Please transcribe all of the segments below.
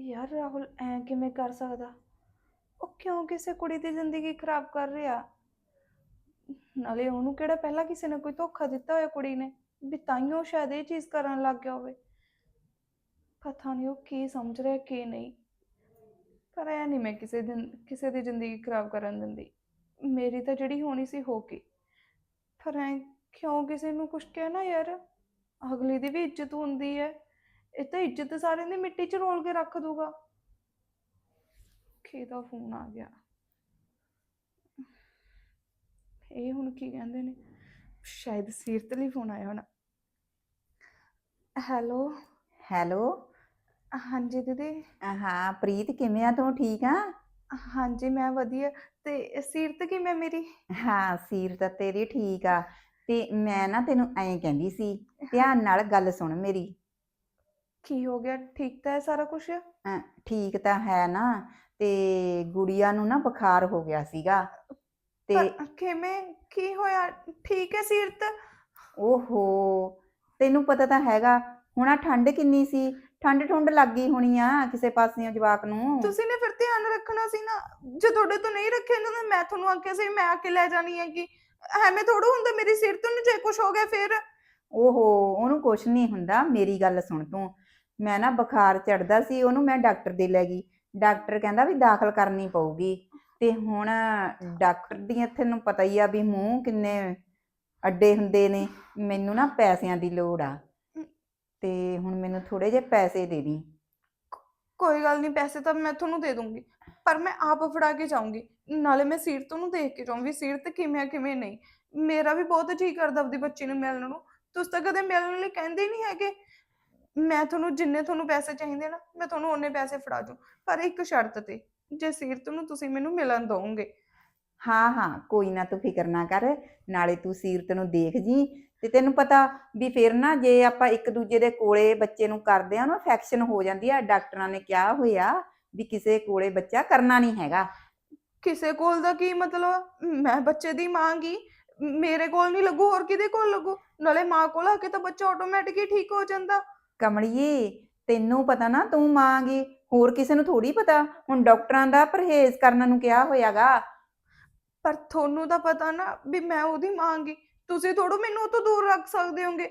ਯਾਰ ਰਾਹੁਲ, ਐ ਕਿਵੇਂ ਕਰ ਸਕਦਾ? ਉਹ ਕਿਉਂ ਕਿਸੇ ਕੁੜੀ ਦੀ ਜ਼ਿੰਦਗੀ ਖਰਾਬ ਕਰ ਰਿਹਾ? ਨਾਲੇ ਉਹਨੂੰ ਕਿਹੜਾ ਪਹਿਲਾਂ ਕਿਸੇ ਨੇ ਕੋਈ ਧੋਖਾ ਦਿੱਤਾ ਹੋਇਆ ਕੁੜੀ ਨੇ? ਵੀ ਤਾਈਓ ਸ਼ਾਇਦ ਇਹ ਚੀਜ਼ ਕਰਨ ਲੱਗ ਗਿਆ ਹੋਵੇ। ਪਤਾ ਨਹੀਂ ਉਹ ਕੀ ਸਮਝ ਰਿਹਾ, ਕੀ ਨਹੀਂ। ਪਰ ਐ ਨਹੀਂ ਮੈਂ ਕਿਸੇ ਦਿਨ, ਕਿਸੇ ਦੀ ਜ਼ਿੰਦਗੀ ਖਰਾਬ ਕਰਨ ਦਿੰਦੀ। ਮੇਰੀ ਤਾਂ ਜਿਹੜੀ ਹੋਣੀ ਸੀ ਹੋ ਗਈ। ਪਰ ਐ ਕਿਉਂ ਕਿਸੇ ਨੂੰ ਕੁਝ ਕਹਿਣਾ ਯਾਰ? ਅਗਲੀ ਦੀ ਵੀ ਇੱਜ਼ਤ ਹੁੰਦੀ ਹੈ। ਇਹ ਤਾਂ ਇੱਜ਼ਤ ਸਾਰਿਆਂ ਦੀ ਮਿੱਟੀ 'ਚ ਰੋਲ ਕੇ ਰੱਖ ਦੂਗਾ ਕਿਹਦਾ ਫੋਨ ਆ ਗਿਆ। ਇਹ ਹੁਣ ਕੀ ਕਹਿੰਦੇ ਨੇ? ਸ਼ਾਇਦ ਸੀਰਤ ਲਈ ਫੋਨ ਆਇਆ ਹੋਣਾ। ਹੈਲੋ? ਹੈਲੋ? ਹਾਂਜੀ ਦੀਦੀ। ਹਾਂ ਪ੍ਰੀਤ ਕਿਵੇਂ ਆ? ਤੂੰ ਠੀਕ ਆ? ਹਾਂਜੀ ਮੈਂ ਵਧੀਆ। ਤੇ ਸੀਰਤ ਕਿਵੇਂ ਮੇਰੀ? ਹਾਂ ਸੀਰ ਤਾਂ ਤੇਰੀ ਠੀਕ ਆ। ਤੇ ਮੈਂ ਨਾ ਤੈਨੂੰ ਐਂ ਕਹਿੰਦੀ ਸੀ ਧਿਆਨ ਨਾਲ ਗੱਲ ਸੁਣ ਮੇਰੀ। ਕੀ ਹੋ ਗਿਆ? ਠੀਕ ਤਾਂ ਹੈ ਸਾਰਾ ਕੁਝ ਅਹ, ਠੀਕ ਤਾਂ ਹੈ ਨਾ ਤੇ ਗੁੜੀਆ ਨੂੰ ਨਾ ਬੁਖਾਰ ਹੋ ਗਿਆ ਸੀਗਾ। ਤੇ ਕਿਵੇਂ? ਕੀ ਹੋਇਆ? ਠੀਕ ਹੈ ਸੀਰਤ? ਓਹੋ ਤੈਨੂੰ ਪਤਾ ਤਾਂ ਹੈਗਾ ਹੁਣ ਆ ਠੰਡ ਕਿੰਨੀ ਸੀ? ਠੰਡ ਠੁੰਡ ਲੱਗ ਗਈ ਹੋਣੀ ਆ ਕਿਸੇ ਪਾਸਿਓਂ ਜਵਾਕ ਨੂੰ। ਤੁਸੀਂ ਨੇ ਫਿਰ ਧਿਆਨ ਰੱਖਣਾ ਸੀ ਨਾ ਜੇ ਤੁਹਾਡੇ ਤੋਂ ਨਹੀਂ ਰੱਖਿਆ ਜਾਂਦਾ ਤਾਂ ਮੈਂ ਤੁਹਾਨੂੰ ਆਖਿਆ ਸੀ ਮੈਂ ਆ ਕੇ ਲੈ ਜਾਣੀ ਹੈਗੀ। ਐਵੇਂ ਥੋੜਾ ਹੁੰਦਾ ਮੇਰੀ ਸਿਰ ਤੋਂ ਜੇ ਕੁਝ ਹੋ ਗਿਆ ਫਿਰ? ਓਹੋ ਉਹਨੂੰ ਕੁਛ ਨਹੀਂ ਹੁੰਦਾ ਮੇਰੀ ਗੱਲ ਸੁਣ ਤੂੰ। ਮੈਂ ਨਾ ਬੁਖਾਰ ਚੜਦਾ ਸੀ ਉਹਨੂੰ ਮੈਂ ਡਾਕਟਰ ਦੇ ਲੈ ਗਈ। ਡਾਕਟਰ ਕਹਿੰਦਾ ਵੀ ਦਾਖਲ ਕਰਨੀ ਪਊਗੀ। ਤੇ ਹੁਣ ਡਾਕਟਰ ਦੀਆਂ ਤੈਨੂੰ ਪਤਾ ਹੀ ਆ ਵੀ ਮੂੰਹ ਕਿੰਨੇ ਅੱਡੇ ਹੁੰਦੇ ਨੇ। ਮੈਨੂੰ ਨਾ ਪੈਸਿਆਂ ਦੀ ਲੋੜ ਆ। ਤੇ ਹੁਣ ਮੈਨੂੰ ਥੋੜੇ ਜਿਹੇ ਪੈਸੇ ਦੇ ਦੀ। ਕੋਈ ਗੱਲ ਨਹੀਂ ਪੈਸੇ ਤਾਂ ਮੈਂ ਤੁਹਾਨੂੰ ਦੇ ਦੂੰਗੀ। ਪਰ ਮੈਂ ਆਪ ਫੜਾ ਕੇ ਜਾਊਂਗੀ। ਨਾਲੇ ਮੈਂ ਸੀਰਤ ਨੂੰ ਦੇਖ ਕੇ ਜਾਊਂ ਵੀ ਸੀਰਤ ਕਿਵੇਂ ਆ ਕਿਵੇਂ ਨਹੀਂ। ਮੇਰਾ ਵੀ ਬਹੁਤ ਜੀ ਕਰਦਾ ਆਪਦੀ ਬੱਚੀ ਨੂੰ ਮਿਲਣ ਨੂੰ। ਤੁਸੀਂ ਤਾਂ ਕਦੇ ਮਿਲਣ ਲਈ ਕਹਿੰਦੇ ਨਹੀਂ ਹੈਗੇ। ਮੈਂ ਤੁਹਾਨੂੰ ਜਿੰਨੇ ਤੁਹਾਨੂੰ ਪੈਸੇ ਚਾਹੀਦੇ ਨਾ ਮੈਂ ਤੁਹਾਨੂੰ ਉਹਨੇ ਪੈਸੇ ਫੜਾ ਦੂੰ ਪਰ ਇੱਕ ਸ਼ਰਤ ਤੇ ਜੇ ਸੀਰਤ ਨੂੰ ਤੁਸੀਂ ਮੈਨੂੰ ਮਿਲਣ ਦਿਓਗੇ ਹਾਂ ਹਾਂ ਕੋਈ ਨਾ ਤੂੰ ਫਿਕਰ ਨਾ ਕਰ ਨਾਲੇ ਤੂੰ ਸੀਰਤ ਨੂੰ ਦੇਖ ਜੀ ਤੇ ਤੈਨੂੰ ਪਤਾ ਵੀ ਫਿਰ ਨਾ ਜੇ ਆਪਾਂ ਇੱਕ ਦੂਜੇ ਦੇ ਕੋਲੇ ਬੱਚੇ ਨੂੰ ਕਰਦੇ ਆ ਨਾ ਇਨਫੈਕਸ਼ਨ ਹੋ ਜਾਂਦੀ ਆ ਡਾਕਟਰਾਂ ਨੇ ਕਿਹਾ ਹੋਇਆ ਵੀ ਕਿਸੇ ਕੋਲੇ ਬੱਚਾ ਕਰਨਾ ਨਹੀਂ ਹੈਗਾ। ਕਿਸੇ ਕੋਲ ਦਾ ਕੀ ਮਤਲਬ? ਮੈਂ ਬੱਚੇ ਦੀ ਮਾਂ ਗੀ ਮੇਰੇ ਕੋਲ ਨਹੀਂ ਲੱਗੂ ਹੋਰ ਕਿਹਦੇ ਕੋਲ ਲੱਗੂ? ਨਾਲੇ ਮਾਂ ਕੋਲ ਆ ਕੇ ਤਾਂ ਬੱਚਾ ਆਟੋਮੈਟਿਕ ਹੀ ਠੀਕ ਹੋ ਜਾਂਦਾ। ਕਮੜੀਏ ਤੈਨੂੰ ਪਤਾ ਨਾ ਤੂੰ ਮਾਂ ਗੀ। ਹੋਰ ਕਿਸੇ ਨੂੰ ਥੋੜੀ ਪਤਾ? ਹੁਣ ਡਾਕਟਰਾਂ ਦਾ ਪਰਹੇਜ਼ ਕਰਨ ਨੂੰ ਕਿਹਾ ਹੋਇਆਗਾ। ਪਰ ਤੁਹਾਨੂੰ ਤਾਂ ਪਤਾ ਨਾ ਵੀ ਮੈਂ ਉਹਦੀ ਮਾਂ ਗੀ। ਤੁਸੀਂ ਥੋੜੋ ਮੈਨੂੰ ਉਹ ਤੋਂ ਦੂਰ ਰੱਖ ਸਕਦੇ ਹੋਗੇ।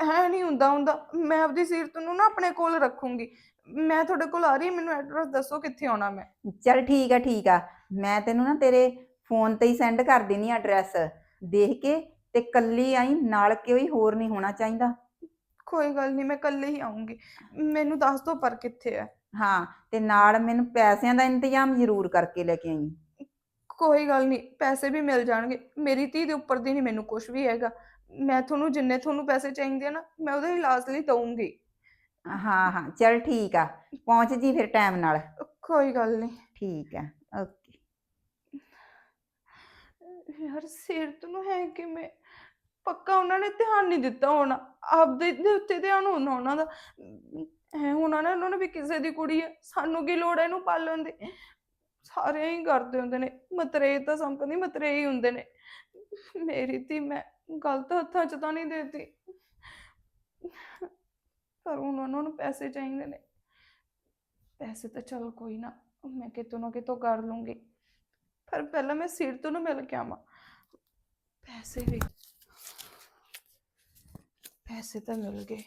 ਐ ਨਹੀਂ ਹੁੰਦਾ ਹੁੰਦਾ। ਮੈਂ ਆਪਦੀ ਸੀਰਤ ਨੂੰ ਨਾ ਆਪਣੇ ਕੋਲ ਰੱਖੂੰਗੀ। ਮੈਂ ਤੁਹਾਡੇ ਕੋਲ ਆ ਰਹੀ ਹਾਂ, ਮੈਨੂੰ ਐਡਰੈਸ ਦੱਸੋ ਕਿੱਥੇ ਆਉਣਾ ਮੈਂ। ਚੱਲ ਠੀਕ ਆ ਠੀਕ ਆ। ਮੈਂ ਤੈਨੂੰ ਨਾ ਤੇਰੇ ਫੋਨ ਤੇ ਹੀ ਸੈਂਡ ਕਰ ਦੇਣੀ ਐਡਰੈਸ ਦੇਖ ਕੇ ਤੇ ਕੱਲੀ ਆਈ ਨਾਲ ਕੋਈ ਹੋਰ ਨਹੀਂ ਹੋਣਾ ਚਾਹੀਦਾ। ਕੋਈ ਗੱਲ ਨਹੀਂ ਮੈਂ ਕੱਲੇ ਹੀ ਆਉਂਗੀ ਮੈਨੂੰ ਦੱਸ ਦਿਓ ਪਰ ਕਿੱਥੇ ਹੈ ਹਾਂ ਤੇ ਨਾਲ ਮੈਨੂੰ ਪੈਸਿਆਂ ਦਾ ਇੰਤਜ਼ਾਮ ਜ਼ਰੂਰ ਕਰਕੇ ਲੈ ਕੇ ਆਈ। ਕੋਈ ਗੱਲ ਨਹੀਂ ਪੈਸੇ ਵੀ ਮਿਲ ਜਾਣਗੇ। ਮੇਰੀ ਧੀ ਦੇ ਉੱਪਰ ਦੀ ਨਹੀਂ ਮੈਨੂੰ ਕੁਝ ਵੀ ਹੈਗਾ। ਮੈਂ ਤੁਹਾਨੂੰ ਜਿੰਨੇ ਤੁਹਾਨੂੰ ਪੈਸੇ ਚਾਹੀਦੇ ਆ ਨਾ ਮੈਂ ਉਹਦੇ ਇਲਾਜ ਲਈ ਦਊਂਗੀ। ਹਾਂ ਹਾਂ ਚੱਲ ਠੀਕ ਆ। ਪਹੁੰਚ ਜੀ ਫਿਰ ਟਾਈਮ ਨਾਲ। ਕੋਈ ਗੱਲ ਨਹੀਂ ਠੀਕ ਆ ਓਕੇ। ਯਾਰ ਸਿਰਤ ਨੂੰ ਹੈ ਕਿਵੇਂ? ਪੱਕਾ ਉਹਨਾਂ ਨੇ ਧਿਆਨ ਨਹੀਂ ਦਿੱਤਾ ਹੋਣਾ। ਆਪਦੇ ਦੇ ਉੱਤੇ ਧਿਆਨ ਹੋਣਾ ਉਹਨਾਂ ਦਾ। ਐ ਹੋਣਾ ਨਾ ਉਹਨਾਂ ਨੇ ਵੀ ਕਿਸੇ ਦੀ ਕੁੜੀ ਹੈ ਸਾਨੂੰ ਕੀ ਲੋੜ ਹੈ ਇਹਨੂੰ ਪਾਲਣ ਦੀ? ਸਾਰੇ ਹੀ ਕਰਦੇ ਹੁੰਦੇ ਨੇ। ਮਤਰੇ ਤਾਂ ਸੰਪਦੀ ਮਤਰੇ ਹੀ ਹੁੰਦੇ ਨੇ। ਮੇਰੀ ਧੀ ਮੈਂ ਗਲਤ ਹੱਥਾਂ 'ਚ ਤਾਂ ਨਹੀਂ ਦੇਤੀ। ਪਰ ਹੁਣ ਉਹਨਾਂ ਨੂੰ ਪੈਸੇ ਚਾਹੀਦੇ ਨੇ। ਪੈਸੇ ਤਾਂ ਚਲ ਕੋਈ ਨਾ, ਮੈਂ ਕਿਤੋਂ ਨਾ ਕਿਤੋਂ ਕਰ ਲੂੰਗੀ। ਪਰ ਪਹਿਲਾਂ ਮੈਂ ਸਿਰ ਤੋਂ ਨੂੰ ਮਿਲ ਕੇ ਆਵਾਂ। ਪੈਸੇ ਵੀ ਪੈਸੇ ਤਾਂ ਮਿਲ ਗਏ।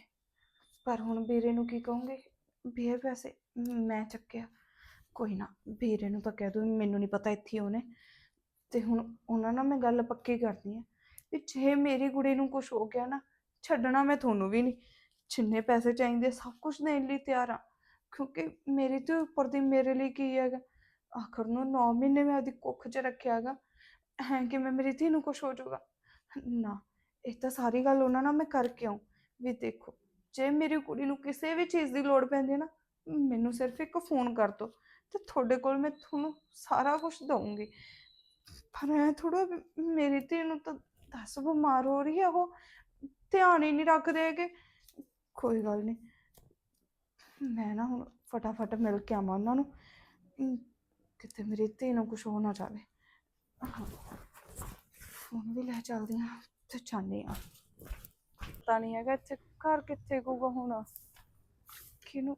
ਪਰ ਹੁਣ ਵੀਰੇ ਨੂੰ ਕੀ ਕਹੂੰਗੇ? ਵੀ ਇਹ ਪੈਸੇ ਮੈਂ ਚੱਕਿਆ। ਕੋਈ ਨਾ, ਵੀਰੇ ਨੂੰ ਤਾਂ ਕਹਿ ਦੂੰ ਮੈਨੂੰ ਨਹੀਂ ਪਤਾ ਇੱਥੇ ਉਹਨੇ। ਤੇ ਹੁਣ ਉਹਨਾਂ ਨਾਲ ਮੈਂ ਗੱਲ ਪੱਕੀ ਕਰਦੀ ਆ ਵੀ ਜੇ ਮੇਰੀ ਕੁੜੀ ਨੂੰ ਕੁਝ ਹੋ ਗਿਆ ਨਾ, ਛੱਡਣਾ ਮੈਂ ਤੁਹਾਨੂੰ ਵੀ ਨਹੀਂ ਜਿੰਨੇ ਪੈਸੇ ਚਾਹੀਦੇ ਸਭ ਕੁਝ ਦੇਣ ਲਈ ਤਿਆਰ ਆ ਕਿਉਂਕਿ ਮੇਰੀ ਤੇ ਉੱਪਰ ਦੀ ਮੇਰੇ ਲਈ ਕੀ ਹੈਗਾ? ਆਖਰ ਨੂੰ 9 ਮਹੀਨੇ ਮੈਂ ਉਹਦੀ ਕੁੱਖ 'ਚ ਰੱਖਿਆ ਹੈਗਾ। ਹੈ ਕਿ ਮੈਂ ਮੇਰੀ ਧੀ ਨੂੰ ਕੁਝ ਹੋ ਜਾਊਗਾ? ਨਾ ਇਹ ਤਾਂ ਸਾਰੀ ਗੱਲ ਉਹਨਾਂ ਨਾਲ ਮੈਂ ਕਰਕੇ ਆਉਂ ਵੀ ਦੇਖੋ ਜੇ ਮੇਰੀ ਕੁੜੀ ਨੂੰ ਕਿਸੇ ਵੀ ਚੀਜ਼ ਦੀ ਲੋੜ ਪੈਂਦੀ ਹੈ ਨਾ ਮੈਨੂੰ ਸਿਰਫ ਇੱਕ ਫੋਨ ਕਰ ਦਿਓ ਤੇ ਤੁਹਾਡੇ ਕੋਲ ਮੈਂ ਤੁਹਾਨੂੰ ਸਾਰਾ ਕੁਝ ਦਊਂਗੀ। ਪਰ ਐ ਥੋੜਾ ਮੇਰੀ ਧੀ ਨੂੰ ਤਾਂ ਦੱਸ ਬਿਮਾਰ ਹੋ ਰਹੀ ਹੈ ਉਹ ਧਿਆਨ ਹੀ ਨਹੀਂ ਰੱਖਦੇ ਹੈਗੇ। ਕੋਈ ਗੱਲ ਨਹੀਂ ਮੈਂ ਨਾ ਹੁਣ ਫਟਾਫਟ ਮਿਲ ਕੇ ਆਵਾਂ ਉਹਨਾਂ ਨੂੰ ਅਮ, ਕਿਤੇ ਮੇਰੀ ਧੀ ਨੂੰ ਕੁਝ ਹੋ ਨਾ ਜਾਵੇ। ਫੋਨ ਵੀ ਲੈ ਚੱਲਦੀ ਹਾਂ। ਤੇ ਚਾਹਨੀ ਆ। ਪਤਾ ਨਹੀਂ ਹੈਗਾ ਇੱਥੇ ਘਰ ਕਿੱਥੇ ਕੂਗਾ ਹੁਣ। ਕਿਹਨੂੰ?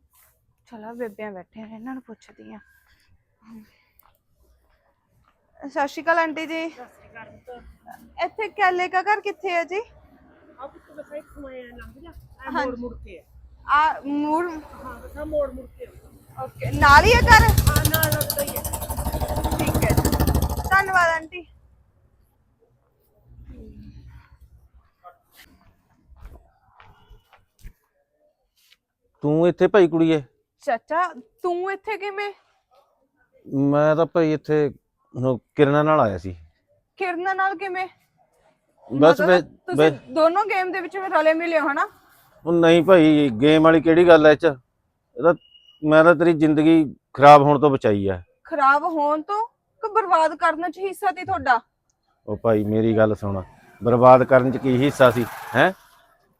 ਚਲੋ ਬੇਬਿਆਂ ਬੈਠੇ ਨੇ ਇਹਨਾਂ ਨੂੰ ਪੁੱਛਦੀ ਆ। ਸਤਿ ਸ਼੍ਰੀ ਅਕਾਲ ਆਂਟੀ ਜੀ। ਇੱਥੇ ਕੈਲੇ ਕਾ ਘਰ ਕਿੱਥੇ ਹੈ ਜੀ? ਆ ਮੂਰ ਹਾਂ ਮੋੜ ਮੁੜ ਕੇ ਓਕੇ ਨਾਲ ਹੀ ਹੈ ਘਰ ਹਾਂ ਨਾਲ ਲੱਗਦਾ ਹੀ ਹੈ ਠੀਕ ਹੈ ਜੀ। ਧੰਨਵਾਦ ਆਂਟੀ ਤੂੰ ਇੱਥੇ ਭਾਈ ਕੁੜੀਏ ਚਾਚਾ ਤੂੰ ਇੱਥੇ ਕਿਵੇਂ? ਮੈਂ ਤਾਂ ਭਾਈ ਇੱਥੇ ਹੁਣ ਕਿਰਨਾਂ ਨਾਲ ਆਇਆ ਸੀ। ਕਿਰਨ ਨਾਲ ਕਿਵੇਂ? ਬਸ ਮਤਲਬ ਵੇ- ਤੁਸੀਂ ਵੇ- ਦੋਨੋਂ ਗੇਮ ਦੇ ਵਿੱਚ ਰਲੇ ਮਿਲੇ ਹੋ ਹਨਾ? ਉਹ ਨਹੀਂ ਭਾਈ ਗੇਮ ਵਾਲੀ ਕਿਹੜੀ ਗੱਲ ਐ ਇਹ ਚ? ਇਹਦਾ ਮੈਂ ਤਾਂ ਤੇਰੀ ਜ਼ਿੰਦਗੀ ਖਰਾਬ ਹੋਣ ਤੋਂ ਬਚਾਈ ਐ। ਖਰਾਬ ਹੋਣ ਤੋਂ ਕਿ ਬਰਬਾਦ ਕਰਨ ਚ ਹਿੱਸਾ ਤੀ ਤੁਹਾਡਾ? ਉਹ ਭਾਈ ਮੇਰੀ ਗੱਲ ਸੁਣ। ਬਰਬਾਦ ਕਰਨ ਚ ਕੀ ਹਿੱਸਾ ਸੀ ਹੈ?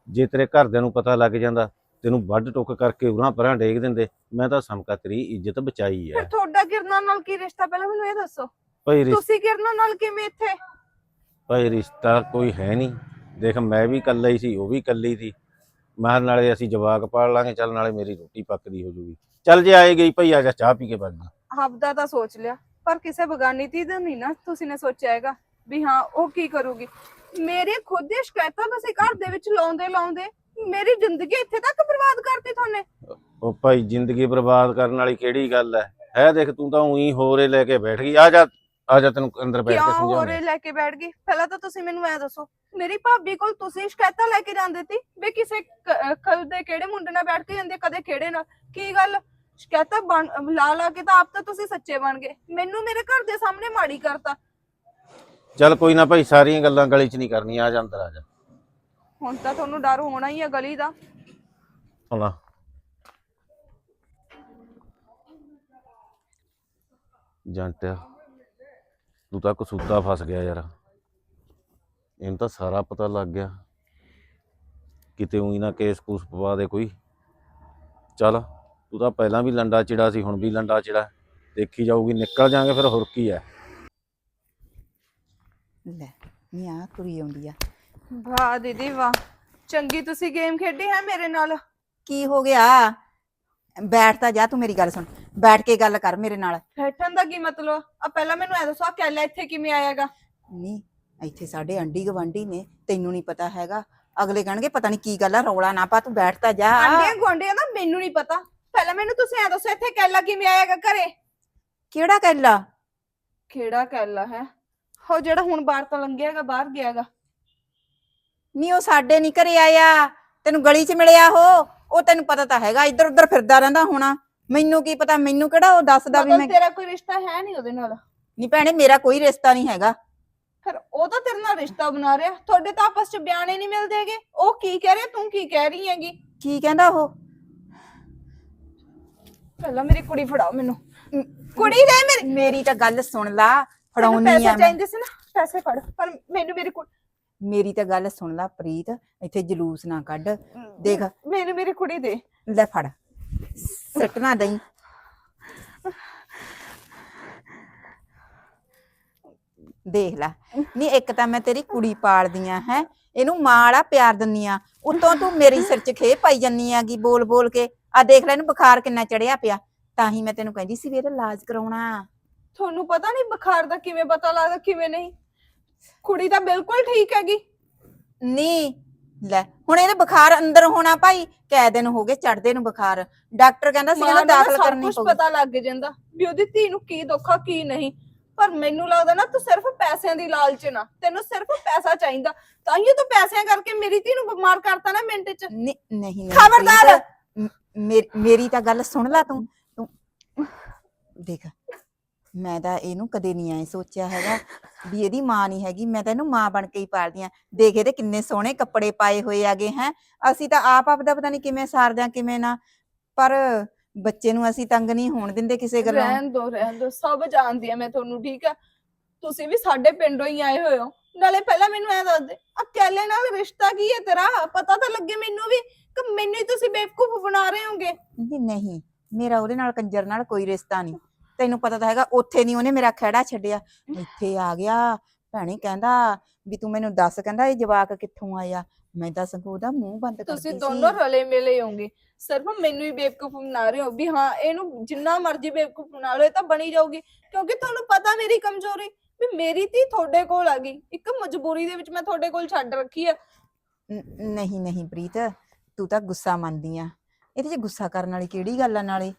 ਜੇ ਤੇਰੇ ਘਰਦਿਆਂ ਨੂੰ ਪਤਾ ਲੱਗ ਜਾਂਦਾ ਤੈਨੂੰ ਵੱਢ ਟੁੱਕ ਕਰਕੇ ਉਰਾਂ ਪਰਾਂ ਡੇਗ ਦਿੰਦੇ ਮੈਂ ਤਾਂ ਸਮਕਾ ਤੇਰੀ ਇੱਜ਼ਤ ਬਚਾਈ ਐ ਤੁਹਾਡਾ ਕਿਰਨਾਂ ਨਾਲ ਕੀ ਰਿਸ਼ਤਾ? ਪਹਿਲਾਂ ਮੈਨੂੰ ਇਹ ਦੱਸੋ। ਭਾਈ ਰਿਸ਼- ਤੁਸੀਂ ਕਿਰਨਾਂ ਨਾਲ ਕਿਵੇਂ ਇੱਥੇ? ਭਾਈ ਰਿਸ਼ਤਾ ਕੋਈ ਹੈ ਨਹੀਂ। ਦੇਖ ਮੈਂ ਵੀ ਇਕੱਲਾ ਹੀ ਸੀ ਉਹ ਵੀ ਇਕੱਲੀ ਸੀ। ਮੈਂ ਕਿਹਾ ਨਾਲੇ ਅਸੀਂ ਜਵਾਕ ਪਾਲ ਲਾਂਗੇ ਚੱਲ ਨਾਲੇ ਮੇਰੀ ਰੋਟੀ ਪੱਕਦੀ ਹੋ ਜੂਗੀ। ਚੱਲ ਜੇ ਆਏ ਗਈ ਭਾਈ ਆ ਜਾ ਚਾਹ ਪੀ ਕੇ ਬਾਗੀ ਆਪਦਾ ਤਾਂ ਸੋਚ ਲਿਆ ਪਰ ਕਿਸੇ ਬਗਾਨੀ ਦਾ ਨਹੀਂ ਨਾ ਤੁਸੀਂ ਨੇ ਸੋਚਿਆ ਹੈਗਾ ਵੀ ਹਾਂ ਉਹ ਕੀ ਕਰੂਗੀ। ਮੇਰੇ ਖੁਦ ਦੀਆਂ ਸ਼ਿਕਾਇਤਾਂ ਤੁਸੀਂ ਘਰ ਦੇ ਵਿੱਚ ਲਾਉਂਦੇ ਲਾਉਂਦੇ ਮੇਰੀ ਜ਼ਿੰਦਗੀ ਇੱਥੇ ਤੱਕ ਬਰਬਾਦ ਕਰਤੀ ਤੁਹਾਨੇ। ਉਹ ਭਾਈ ਜ਼ਿੰਦਗੀ ਬਰਬਾਦ ਕਰਨ ਵਾਲੀ ਕਿਹੜੀ ਗੱਲ ਹੈ ਹੈ ਦੇਖ ਤੂੰ ਤਾਂ ਉਹੀ ਹੋਰੇ ਲੈ ਕੇ ਬੈਠ ਗਈ। ਆ ਜਾ ਆ ਜਾ ਤੈਨੂੰ ਅੰਦਰ ਬੈਠ ਕੇ ਕਿਉਂ ਸਮਝਾਉਂਦਾ। ਹੋਰੇ ਲੈ ਕੇ ਬੈਠ ਗਈ? ਪਹਿਲਾਂ ਤਾਂ ਤੁਸੀਂ ਮੈਨੂੰ ਐ ਦੱਸੋ ਮੇਰੀ ਭਾਬੀ ਕੋਲ ਤੁਸੀਂ ਸ਼ਿਕਾਇਤਾਂ ਲੈ ਕੇ ਜਾਂਦੇ ਸੀ ਵੀ ਕਿਸੇ ਕਲ ਦੇ ਕਿਹੜੇ ਮੁੰਡੇ ਨਾਲ ਬੈਠ ਕੇ ਜਾਂਦੇ ਕਦੇ ਕਿਹੜੇ ਨਾਲ? ਕੀ ਗੱਲ? ਸ਼ਿਕਾਇਤਾਂ ਬਣ ਲਾ ਲਾ ਕੇ ਤਾਂ ਆਪ ਤਾਂ ਤੁਸੀਂ ਸੱਚੇ ਬਣ ਗਏ। ਮੈਨੂੰ ਮੇਰੇ ਘਰ ਦੇ ਸਾਹਮਣੇ ਮਾੜੀ ਕਰਤਾ। ਚੱਲ ਕੋਈ ਨਾ ਭਾਈ ਸਾਰੀਆਂ ਗੱਲਾਂ ਗਲੀ 'ਚ ਨਹੀਂ ਕਰਨੀਆਂ ਆ ਜਾ ਅੰਦਰ ਆ ਜਾ। ਹੁਣ ਤਾਂ ਤੁਹਾਨੂੰ ਡਰ ਹੋਣਾ ਹੀ ਆ ਗਲੀ ਦਾ। ਹੋਣਾ ਜੰਟਿਆ ਤੂੰ ਤਾਂ ਕਸੂਤਾ ਫਸ ਗਿਆ ਯਾਰ। ਇਹਨੂੰ ਤਾਂ ਸਾਰਾ ਪਤਾ ਲੱਗ ਗਿਆ। ਕਿਤੇ ਉਹੀ ਨਾ ਕੇਸ ਕੂਸ ਪਵਾ ਦੇ ਕੋਈ। ਚੱਲ ਤੂੰ ਤਾਂ ਪਹਿਲਾਂ ਵੀ ਲੰਡਾ ਚਿੜਾ ਸੀ ਹੁਣ ਵੀ ਲੰਡਾ ਚਿੜਾ। ਦੇਖੀ ਜਾਊਗੀ ਨਿਕਲ ਜਾਾਂਗੇ ਫਿਰ ਹੋਰ ਕੀ ਹੈ ਲੈ ਨੀ ਆ ਤੁਰੀ ਆਉਂਦੀ ਆ। ਵਾਹ ਦੀਦੀ ਵਾਹ। ਚੰਗੀ ਤੁਸੀਂ ਗੇਮ ਖੇਡੀ ਹੈ ਮੇਰੇ ਨਾਲ? ਕੀ ਹੋ ਗਿਆ? ਬੈਠ ਤਾਂ ਜਾ ਤੂੰ ਮੇਰੀ ਗੱਲ ਸੁਣ। ਬੈਠ ਕੇ ਗੱਲ ਕਰ ਮੇਰੇ ਨਾਲ। ਬੈਠਣ ਦਾ ਕੀ ਮਤਲਬ? ਆ ਪਹਿਲਾਂ ਮੈਨੂੰ ਐ ਦੱਸੋ ਆ ਕੈਲਾ ਇੱਥੇ ਕਿਵੇਂ ਆਏਗਾ ਨਹੀਂ ਇੱਥੇ ਸਾਡੇ ਅੰਡੀ ਗਵਾਂਢੀ ਨੇ ਤੈਨੂੰ ਨਹੀਂ ਪਤਾ ਹੈਗਾ। ਅਗਲੇ ਕਹਿਣਗੇ ਪਤਾ ਨਹੀਂ ਕੀ ਗੱਲ ਆ ਰੌਲਾ ਨਾ ਪਾ ਤੂੰ ਬੈਠ ਤਾਂ ਜਾ। ਆਂਡੀਆਂ ਗੁਆਂਢੀਆਂ ਦਾ ਮੈਨੂੰ ਨਹੀਂ ਪਤਾ। ਪਹਿਲਾਂ ਮੈਨੂੰ ਤੁਸੀਂ ਐ ਦੱਸੋ ਇੱਥੇ ਕੈਲਾ ਕਿਵੇਂ ਆਏਗਾ ਘਰੇ? ਕਿਹੜਾ ਕਹਿਲਾ ਕਿਹੜਾ ਕੈਲਾ ਹੈ? ਹੋ ਜਿਹੜਾ ਹੁਣ ਬਾਹਰ ਤੋਂ ਲੰਘਿਆਗਾ ਬਾਹਰ ਗਿਆਗਾ। ਨਹੀਂ ਉਹ ਸਾਡੇ ਨਹੀਂ ਘਰੇ ਆਇਆ। ਤੈਨੂੰ ਗਲੀ 'ਚ ਮਿਲਿਆ ਉਹ ਉਹ ਤੈਨੂੰ ਪਤਾ ਤਾਂ ਹੈਗਾ ਇੱਧਰ ਉੱਧਰ ਫਿਰਦਾ ਰਹਿੰਦਾ ਹੋਣਾ। ਮੈਨੂੰ ਕੀ ਪਤਾ ਮੈਨੂੰ ਕਿਹੜਾ ਉਹ ਦੱਸਦਾ ਵੀ ਮਤਲਬ ਮੈਂ ਤੇਰਾ ਕੋਈ ਰਿਸ਼ਤਾ ਹੈ ਨਹੀਂ ਉਹਦੇ ਨਾਲ? ਨਹੀਂ ਭੈਣੇ ਮੇਰਾ ਕੋਈ ਰਿਸ਼ਤਾ ਨਹੀਂ ਹੈਗਾ। ਫਿਰ ਉਹ ਤਾਂ ਤੇਰੇ ਨਾਲ ਰਿਸ਼ਤਾ ਬਣਾ ਰਿਹਾ। ਤੁਹਾਡੇ ਤਾਂ ਆਪਸ ਚ ਬਿਆਨ ਨਹੀਂ ਮਿਲਦੇਗੇ ਉਹ ਕੀ ਕਹਿ ਰਿਹਾ ਤੂੰ ਕੀ ਕਹਿ ਰਹੀ ਹੈਗੀ? ਕੀ ਕਹਿੰਦਾ ਉਹ? ਪਹਿਲਾਂ ਮੇਰੀ ਕੁੜੀ ਫੜਾਓ ਮੈਨੂੰ। ਕੁੜੀ ਦੇ ਮੇਰੀ ਮੇਰੀ ਤਾਂ ਗੱਲ ਸੁਣ ਲਾ ਫੜਾਉਣੀ ਪੈਸੇ ਆ ਮੈਂ। ਚਾਹੀਦੇ ਸੀ ਨਾ ਪੈਸੇ ਫੜ। ਪਰ ਮੈਨੂੰ ਮੇਰੀ ਕੁੜੀ ਮੇਰੀ ਤਾਂ ਗੱਲ ਸੁਣ ਲਾ ਪ੍ਰੀਤ ਇੱਥੇ ਜਲੂਸ ਨਾ ਕੱਢ। ਦੇਖ। ਮੈਨੂੰ ਮੇਰੀ ਕੁੜੀ ਦੇ। ਲੈ ਫੜ। ਸਿੱਟ ਨਾ ਦਈ। ਦੇਖ ਲੈ। ਨਹੀਂ ਇੱਕ ਤਾਂ ਮੈਂ ਤੇਰੀ ਕੁੜੀ ਪਾਲਦੀਆਂ ਹੈ। ਇਹਨੂੰ ਮਾਂ ਵਾਲਾ ਪਿਆਰ ਦਿੰਨੀ ਆ। ਉਤੋਂ ਤੂੰ ਮੇਰੀ ਸਿਰ 'ਚ ਖੇ ਪਾਈ ਜੰਨੀ ਆਗੀ ਬੋਲ ਬੋਲ ਕੇ। ਆ ਦੇਖ ਲੈ ਇਹਨੂੰ ਬੁਖਾਰ ਕਿੰਨਾ ਚੜਿਆ ਪਿਆ। ਤਾਂ ਹੀ ਮੈਂ ਤੈਨੂੰ ਕਹਿੰਦੀ ਸੀ ਵੀ ਇਹਦਾ ਇਲਾਜ ਕਰਾਉਣਾ। ਤੁਹਾਨੂੰ ਪਤਾ ਨਹੀਂ ਬੁਖਾਰ ਦਾ ਕਿਵੇਂ ਪਤਾ ਲੱਗਦਾ ਕਿਵੇਂ ਨਹੀਂ? ਕੁੜੀ ਤਾਂ ਬਿਲਕੁਲ ਠੀਕ ਹੈਗੀ। ਨਹੀਂ ਲੈ ਹੁਣ ਇਹਦੇ ਬੁਖਾਰ ਅੰਦਰ ਹੋਣਾ ਭਾਈ ਕੈ ਦਿਨ ਹੋ ਗਏ ਚੜਦੇ ਨੂੰ ਬੁਖਾਰ। ਡਾਕਟਰ ਕਹਿੰਦਾ ਸੀ ਇਹਨੂੰ ਦਾਖਲ ਕਰਨੀ ਪਊ ਪਤਾ ਲੱਗ ਜਾਂਦਾ ਵੀ ਉਹਦੀ ਧੀ ਨੂੰ ਕੀ ਦੁੱਖ ਕੀ ਨਹੀਂ। ਪਰ ਮੈਨੂੰ ਲੱਗਦਾ ਨਾ ਤੂੰ ਸਿਰਫ ਪੈਸਿਆਂ ਦੀ ਲਾਲਚ ਨਾ ਤੈਨੂੰ ਸਿਰਫ ਪੈਸਾ ਚਾਹੀਦਾ। ਤਾਂ ਹੀ ਤੂੰ ਪੈਸਿਆਂ ਕਰਕੇ ਮੇਰੀ ਧੀ ਨੂੰ ਬਿਮਾਰ ਕਰਤਾ ਨਾ ਮਿੰਟ 'ਚ। ਨਹੀਂ ਨਹੀਂ ਨਹੀਂ ਖਬਰਦਾਰ! ਪ੍ਰੀਤ, ਮ- ਮੇ- ਮੇਰੀ ਤਾਂ ਗੱਲ ਸੁਣ ਲੈ ਤੂੰ ਤੂੰ। ਦੇਖ ਮੈਂ ਤਾਂ ਇਹਨੂੰ ਕਦੇ ਨਹੀਂ ਐ ਸੋਚਿਆ ਹੈਗਾ ਵੀ ਇਹਦੀ ਮਾਂ ਨਹੀਂ ਹੈਗੀ ਮੈਂ ਤਾਂ ਇਹਨੂੰ ਮਾਂ ਬਣ ਕੇ ਹੀ ਪਾਲਦੀ ਆ। ਦੇਖ ਇਹਦੇ ਕਿੰਨੇ ਸੋਹਣੇ ਕੱਪੜੇ ਪਾਏ ਹੋਏ ਆਗੇ ਹੈ। ਅਸੀਂ ਤਾਂ ਆਪ ਆਪ ਦਾ ਪਤਾ ਨਹੀਂ ਕਿਵੇਂ ਸਾਰਦੇ ਆ ਕਿਵੇਂ ਨਾ। ਪਰ ਬੱਚੇ ਨੂੰ ਅਸੀਂ ਤੰਗ ਨਹੀਂ ਹੋਣ ਦਿੰਦੇ ਕਿਸੇ ਗੱਲੋਂ। ਰਹਿਣ ਦੋ ਰਹਿਣ ਦੋ ਸਭ ਜਾਣਦੀ ਆ ਮੈਂ ਤੁਹਾਨੂੰ ਠੀਕ ਆ? ਤੁਸੀਂ ਵੀ ਸਾਡੇ ਪਿੰਡੋਂ ਹੀ ਆਏ ਹੋਏ ਹੋ। ਨਾਲੇ ਪਹਿਲਾਂ ਮੈਨੂੰ ਐ ਦੱਸ ਦੇ ਅਕੇਲੇ ਨਾਲ ਰਿਸ਼ਤਾ ਕੀ ਹੈ ਤੇਰਾ? ਪਤਾ ਤਾਂ ਲੱਗੇ ਮੈਨੂੰ ਵੀ ਕਿ ਮੈਨੂੰ ਹੀ ਤੁਸੀਂ ਬੇਵਕੂਫ ਬਣਾ ਰਹੇ ਹੋਗੇ। ਨਹੀਂ ਨਹੀਂ। ਮੇਰਾ ਉਹਦੇ ਨਾਲ ਕੰਜਰ ਨਾਲ ਕੋਈ ਰਿਸ਼ਤਾ ਨਹੀਂ। ਤੈਨੂੰ ਪਤਾ ਤਾਂ ਹੈਗਾ ਉੱਥੇ ਨਹੀਂ ਉਹਨੇ ਮੇਰਾ ਖਹਿੜਾ ਛੱਡਿਆ। ਇੱਥੇ ਆ ਗਿਆ ਭੈਣੇ ਕਹਿੰਦਾ ਵੀ ਤੂੰ ਮੈਨੂੰ ਦੱਸ ਕਹਿੰਦਾ ਇਹ ਜਵਾਕ ਕਿੱਥੋਂ ਆਇਆ ਮੈਂ ਤਾਂ ਸਗੋਂ ਉਹਦਾ ਮੂੰਹ ਬੰਦ ਕਰਦੀ ਤੁਸੀਂ ਦੋਨੋਂ ਰਲੇ ਮਿਲੇ ਹੋਗੇ ਸਿਰਫ ਮੈਨੂੰ ਹੀ ਬੇਵਕੂਫ ਬਣਾ ਰਹੇ ਹੋ ਵੀ ਹਾਂ ਇਹਨੂੰ ਜਿੰਨਾ ਮਰਜ਼ੀ ਬੇਵਕੂਫ ਬਣਾ ਲਓ ਇਹ ਤਾਂ ਬਣੀ ਜਾਊਗੀ। ਕਿਉਂਕਿ ਤੁਹਾਨੂੰ ਪਤਾ ਮੇਰੀ ਕਮਜ਼ੋਰੀ ਵੀ ਮੇਰੀ ਧੀ ਤੁਹਾਡੇ ਕੋਲ ਆ ਗਈ। ਇੱਕ ਮਜਬੂਰੀ ਦੇ ਵਿੱਚ ਮੈਂ ਤੁਹਾਡੇ ਕੋਲ ਛੱਡ ਰੱਖੀ ਆ। ਨ- ਨਹੀਂ ਨਹੀਂ ਪ੍ਰੀਤ ਤੂੰ ਤਾਂ ਗੁੱਸਾ ਮੰਨਦੀ ਆ। ਇਹਦੇ 'ਚ ਗੁੱਸਾ ਕਰਨ ਵਾਲੀ ਕਿਹੜੀ ਗੱਲ ਆ ਨਾਲੇ?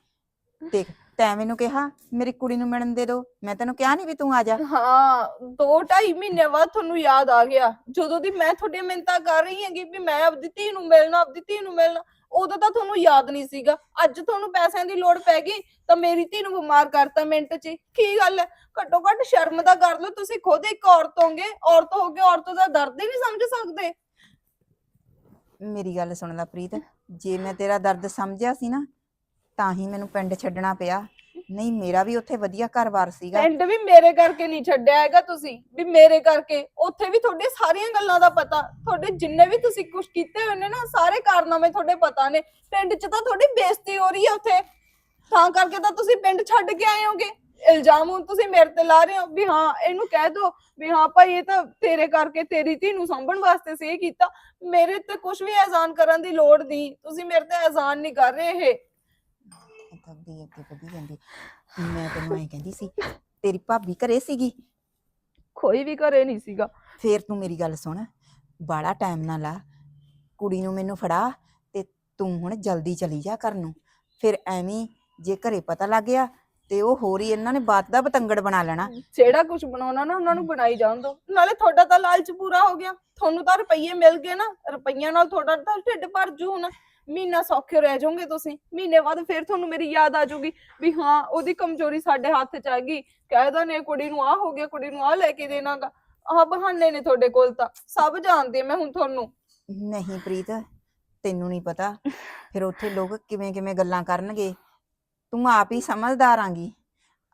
ਦੇਖ ਤੈਂ ਮੈਨੂੰ ਕਿਹਾ ਮੇਰੀ ਕੁੜੀ ਨੂੰ ਮਿਲਣ ਦੇ ਦੋ ਮੈਂ ਤੈਨੂੰ ਕਿਹਾ ਨਹੀਂ ਵੀ ਤੂੰ ਆ ਜਾ। ਹਾਂ ਦੋ ਢਾਈ ਮਹੀਨੇ ਬਾਅਦ ਤੁਹਾਨੂੰ ਯਾਦ ਆ ਗਿਆ। ਜਦੋਂ ਦੀ ਮੈਂ ਤੁਹਾਡੀ ਮਿੰਤਾ ਕਰ ਰਹੀ ਹੈਗੀ ਵੀ ਮੈਂ ਆਪਦੀ ਧੀ ਨੂੰ ਮਿਲਣਾ ਆਪਦੀ ਧੀ ਨੂੰ ਮਿਲਣਾ ਉਦੋਂ ਤਾਂ ਤੁਹਾਨੂੰ ਯਾਦ ਨਹੀਂ ਸੀਗਾ। ਅੱਜ ਤੁਹਾਨੂੰ ਪੈਸਿਆਂ ਦੀ ਲੋੜ ਪੈ ਗਈ ਤਾਂ ਮੇਰੀ ਧੀ ਨੂੰ ਬਿਮਾਰ ਕਰਤਾ ਮਿੰਟ 'ਚ ਹੀ। ਕੀ ਗੱਲ ਹੈ ਘੱਟੋ ਘੱਟ ਸ਼ਰਮ ਤਾਂ ਕਰ ਲਓ ਤੁਸੀਂ ਖੁਦ ਇੱਕ ਔਰਤ ਹੋਗੇ ਔਰਤ ਹੋ ਕੇ ਔਰਤ ਦਾ ਦਰਦ ਹੀ ਨਹੀਂ ਸਮਝ ਸਕਦੇ। ਮੇਰੀ ਗੱਲ ਸੁਣ ਲੈ ਪ੍ਰੀਤ ਜੇ ਮੈਂ ਤੇਰਾ ਦਰਦ ਸਮਝਿਆ ਸੀ ਨਾ ਤਾਂ ਹੀ ਮੈਨੂੰ ਪਿੰਡ ਛੱਡਣਾ ਪਿਆ। ਨਹੀਂ, ਮੇਰਾ ਵੀ ਉੱਥੇ ਵਧੀਆ ਘਰ-ਬਾਰ ਸੀਗਾ। ਪਿੰਡ ਵੀ ਮੇਰੇ ਕਰਕੇ ਨਹੀਂ ਛੱਡਿਆ ਹੈਗਾ ਤੁਸੀਂ। ਵੀ ਮੇਰੇ ਕਰਕੇ। ਉੱਥੇ ਵੀ ਤੁਹਾਡੇ ਸਾਰੀਆਂ ਗੱਲਾਂ ਦਾ ਪਤਾ। ਤੁਹਾਡੇ ਜਿੰਨੇ ਵੀ ਤੁਸੀਂ ਕੁਝ ਕੀਤੇ ਹੋਏ ਨੇ ਨਾ, ਸਾਰੇ ਕਾਰਨਾਮੇ ਤੁਹਾਡੇ ਪਤਾ ਨੇ। ਪਿੰਡ 'ਚ ਤਾਂ ਤੁਹਾਡੀ ਬੇਇੱਜ਼ਤੀ ਹੋ ਰਹੀ ਹੈ ਉੱਥੇ। ਤਾਂ ਕਰਕੇ ਤਾਂ ਤੁਸੀਂ ਪਿੰਡ ਛੱਡ ਕੇ ਆਏ ਹੋਗੇ। ਇਲਜ਼ਾਮ ਹੁਣ ਤੁਸੀਂ ਮੇਰੇ ਤੇ ਲਾ ਰਹੇ ਹੋ। ਵੀ ਹਾਂ, ਇਹਨੂੰ ਕਹਿ ਦੋ। ਵੀ ਹਾਂ, ਭਾਈ, ਇਹ ਤਾਂ ਤੇਰੇ ਕਰਕੇ ਤੇਰੀ ਧੀ ਨੂੰ ਸੰਭਣ ਵਾਸਤੇ ਸੀ, ਇਹ ਕੀਤਾ। ਮੇਰੇ ਤੇ ਕੁਝ ਵੀ ਐਜ਼ਾਨ ਕਰਨ ਦੀ ਲੋੜ ਨਹੀਂ। ਤੁਸੀਂ ਮੇਰੇ ਤੇ ਐਜ਼ਾਨ ਨਹੀਂ ਕਰ ਰਹੇ ਇਹ। ਤਾਂ ਅੱਗੇ ਵਧੀ ਜਾਂਦੀ ਮੈਂ ਤੈਨੂੰ ਐਂ ਕਹਿੰਦੀ ਸੀ ਤੇਰੀ ਭਾਬੀ ਘਰੇ ਸੀਗੀ? ਕੋਈ ਵੀ ਘਰੇ ਨਹੀਂ ਸੀਗਾ। ਫੇਰ ਤੂੰ ਮੇਰੀ ਗੱਲ ਸੁਣ ਬਾੜਾ ਟਾਈਮ ਨਾ ਲਾ ਕੁੜੀ ਨੂੰ ਮੈਨੂੰ ਫੜਾ ਤੇ ਤੂੰ ਹੁਣ ਜਲਦੀ ਚਲੀ ਜਾ ਘਰ ਨੂੰ। ਫਿਰ ਐਵੇਂ ਜੇ ਘਰੇ ਪਤਾ ਲੱਗ ਗਿਆ ਤੇ ਉਹ ਹੋਰ ਹੀ ਇਹਨਾਂ ਨੇ ਬਾਤ ਦਾ ਪਤੰਗੜ ਬਣਾ ਲੈਣਾ। ਜਿਹੜਾ ਕੁਝ ਬਣਾਉਣਾ ਨਾ ਉਹਨਾਂ ਨੂੰ ਬਣਾਈ ਜਾਣ ਦੋ। ਨਾਲੇ ਤੁਹਾਡਾ ਤਾਂ ਲਾਲਚ ਪੂਰਾ ਹੋ ਗਿਆ। ਤੁਹਾਨੂੰ ਤਾਂ ਰੁਪਈਏ ਮਿਲ ਗਏ ਨਾ। ਰੁਪਈਆਂ ਨਾਲ ਤੁਹਾਡਾ ਤਾਂ ਢਿੱਡ ਭਰ ਜੂ ਹੁਣ। ਮਹੀਨਾ ਸੌਖੇ ਰਹਿ ਜਾਓਗੇ ਤੁਸੀਂ। ਮਹੀਨੇ ਬਾਅਦ ਫਿਰ ਤੁਹਾਨੂੰ ਮੇਰੀ ਯਾਦ ਆ ਜਾਊਗੀ ਵੀ ਹਾਂ ਉਹਦੀ ਕਮਜ਼ੋਰੀ ਸਾਡੇ ਹੱਥ 'ਚ ਆ ਗਈ। ਕਹਿਦਾ ਨੇ ਕੁੜੀ ਨੂੰ ਆ ਹੋ ਗਿਆ ਕੁੜੀ ਨੂੰ ਆ ਲੈ ਕੇ ਦੇਣਾਗਾ। ਆਹ ਬਹਾਨੇ ਨੇ ਤੁਹਾਡੇ ਕੋਲ ਤਾਂ। ਸਭ ਜਾਣਦੀ ਮੈਂ ਹੁਣ ਤੁਹਾਨੂੰ। ਨਹੀਂ ਪ੍ਰੀਤ ਤੈਨੂੰ ਨਹੀਂ ਪਤਾ। ਫਿਰ ਉੱਥੇ ਲੋਕ ਕਿਵੇਂ ਕਿਵੇਂ ਗੱਲਾਂ ਕਰਨਗੇ। ਤੂੰ ਆਪ ਹੀ ਸਮਝਦਾਰ ਆਂਗੀ।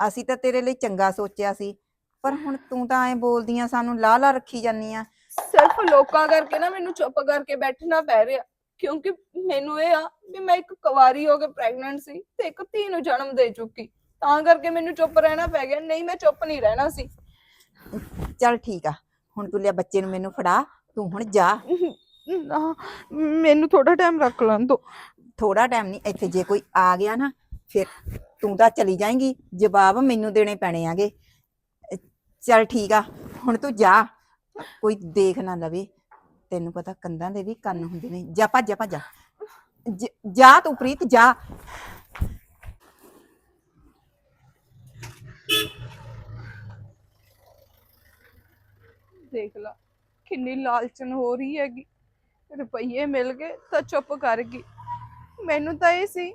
ਅਸੀਂ ਤਾਂ ਤੇਰੇ ਲਈ ਚੰਗਾ ਸੋਚਿਆ ਸੀ। ਪਰ ਹੁਣ ਤੂੰ ਤਾਂ ਐਂ ਬੋਲਦੀਆਂ ਸਾਨੂੰ ਲਾਹ ਲਾ ਰੱਖੀ ਜਾਨੀ ਆ। ਸਿਰਫ ਲੋਕਾਂ ਕਰਕੇ ਨਾ ਮੈਨੂੰ ਚੁੱਪ ਕਰਕੇ ਬੈਠਣਾ ਪੈ ਰਿਹਾ। ਕਿਉਂਕਿ ਮੈਨੂੰ ਇਹ ਆ ਵੀ ਮੈਂ ਇੱਕ ਕੁਵਾਰੀ ਹੋ ਕੇ ਪ੍ਰੈਗਨੈਂਟ ਸੀ ਤੇ ਇੱਕ ਧੀ ਨੂੰ ਜਨਮ ਦੇ ਚੁੱਕੀ। ਤਾਂ ਕਰਕੇ ਮੈਨੂੰ ਚੁੱਪ ਰਹਿਣਾ ਪੈ ਗਿਆ। ਨਹੀਂ ਮੈਂ ਚੁੱਪ ਨਹੀਂ ਰਹਿਣਾ ਸੀ। ਚੱਲ ਠੀਕ ਆ। ਹੁਣ ਤੂੰ ਲਿਆ ਬੱਚੇ ਨੂੰ ਮੈਨੂੰ ਫੜਾ। ਤੂੰ ਹੁਣ ਜਾ। ਨਾ, ਮੈਨੂੰ ਥੋੜਾ ਟਾਈਮ ਰੱਖ ਲੈਣ ਦੋ। ਥੋੜਾ ਟਾਈਮ ਨਹੀਂ। ਇੱਥੇ ਜੇ ਕੋਈ ਆ ਗਿਆ ਨਾ ਫਿਰ ਤੂੰ ਤਾਂ ਚਲੀ ਜਾਏਂਗੀ। ਜਵਾਬ ਮੈਨੂੰ ਦੇਣੇ ਪੈਣੇ ਆਗੇ। ਚੱਲ ਠੀਕ ਆ। ਹੁਣ ਤੂੰ ਜਾ। ਕੋਈ ਦੇਖ ਨਾ ਲਵੇ। ਤੈਨੂੰ ਪਤਾ ਕੰਧਾਂ ਦੇ ਵੀ ਕੰਨ ਹੁੰਦੇ ਨੇ। ਜਾ, ਭੱਜ ਜਾ ਭੱਜ ਜਾ। ਜ- ਜਾ ਤੂੰ ਪ੍ਰੀਤ, ਜਾ। ਦੇਖ ਲਾ, ਕਿੰਨੀ ਲਾਲਚਨ ਹੋ ਰਹੀ ਹੈਗੀ। ਰੁਪਈਏ ਮਿਲ ਗਏ ਤਾਂ ਚੁੱਪ ਕਰ ਗਈ। ਮੈਨੂੰ ਤਾਂ ਇਹ ਸੀ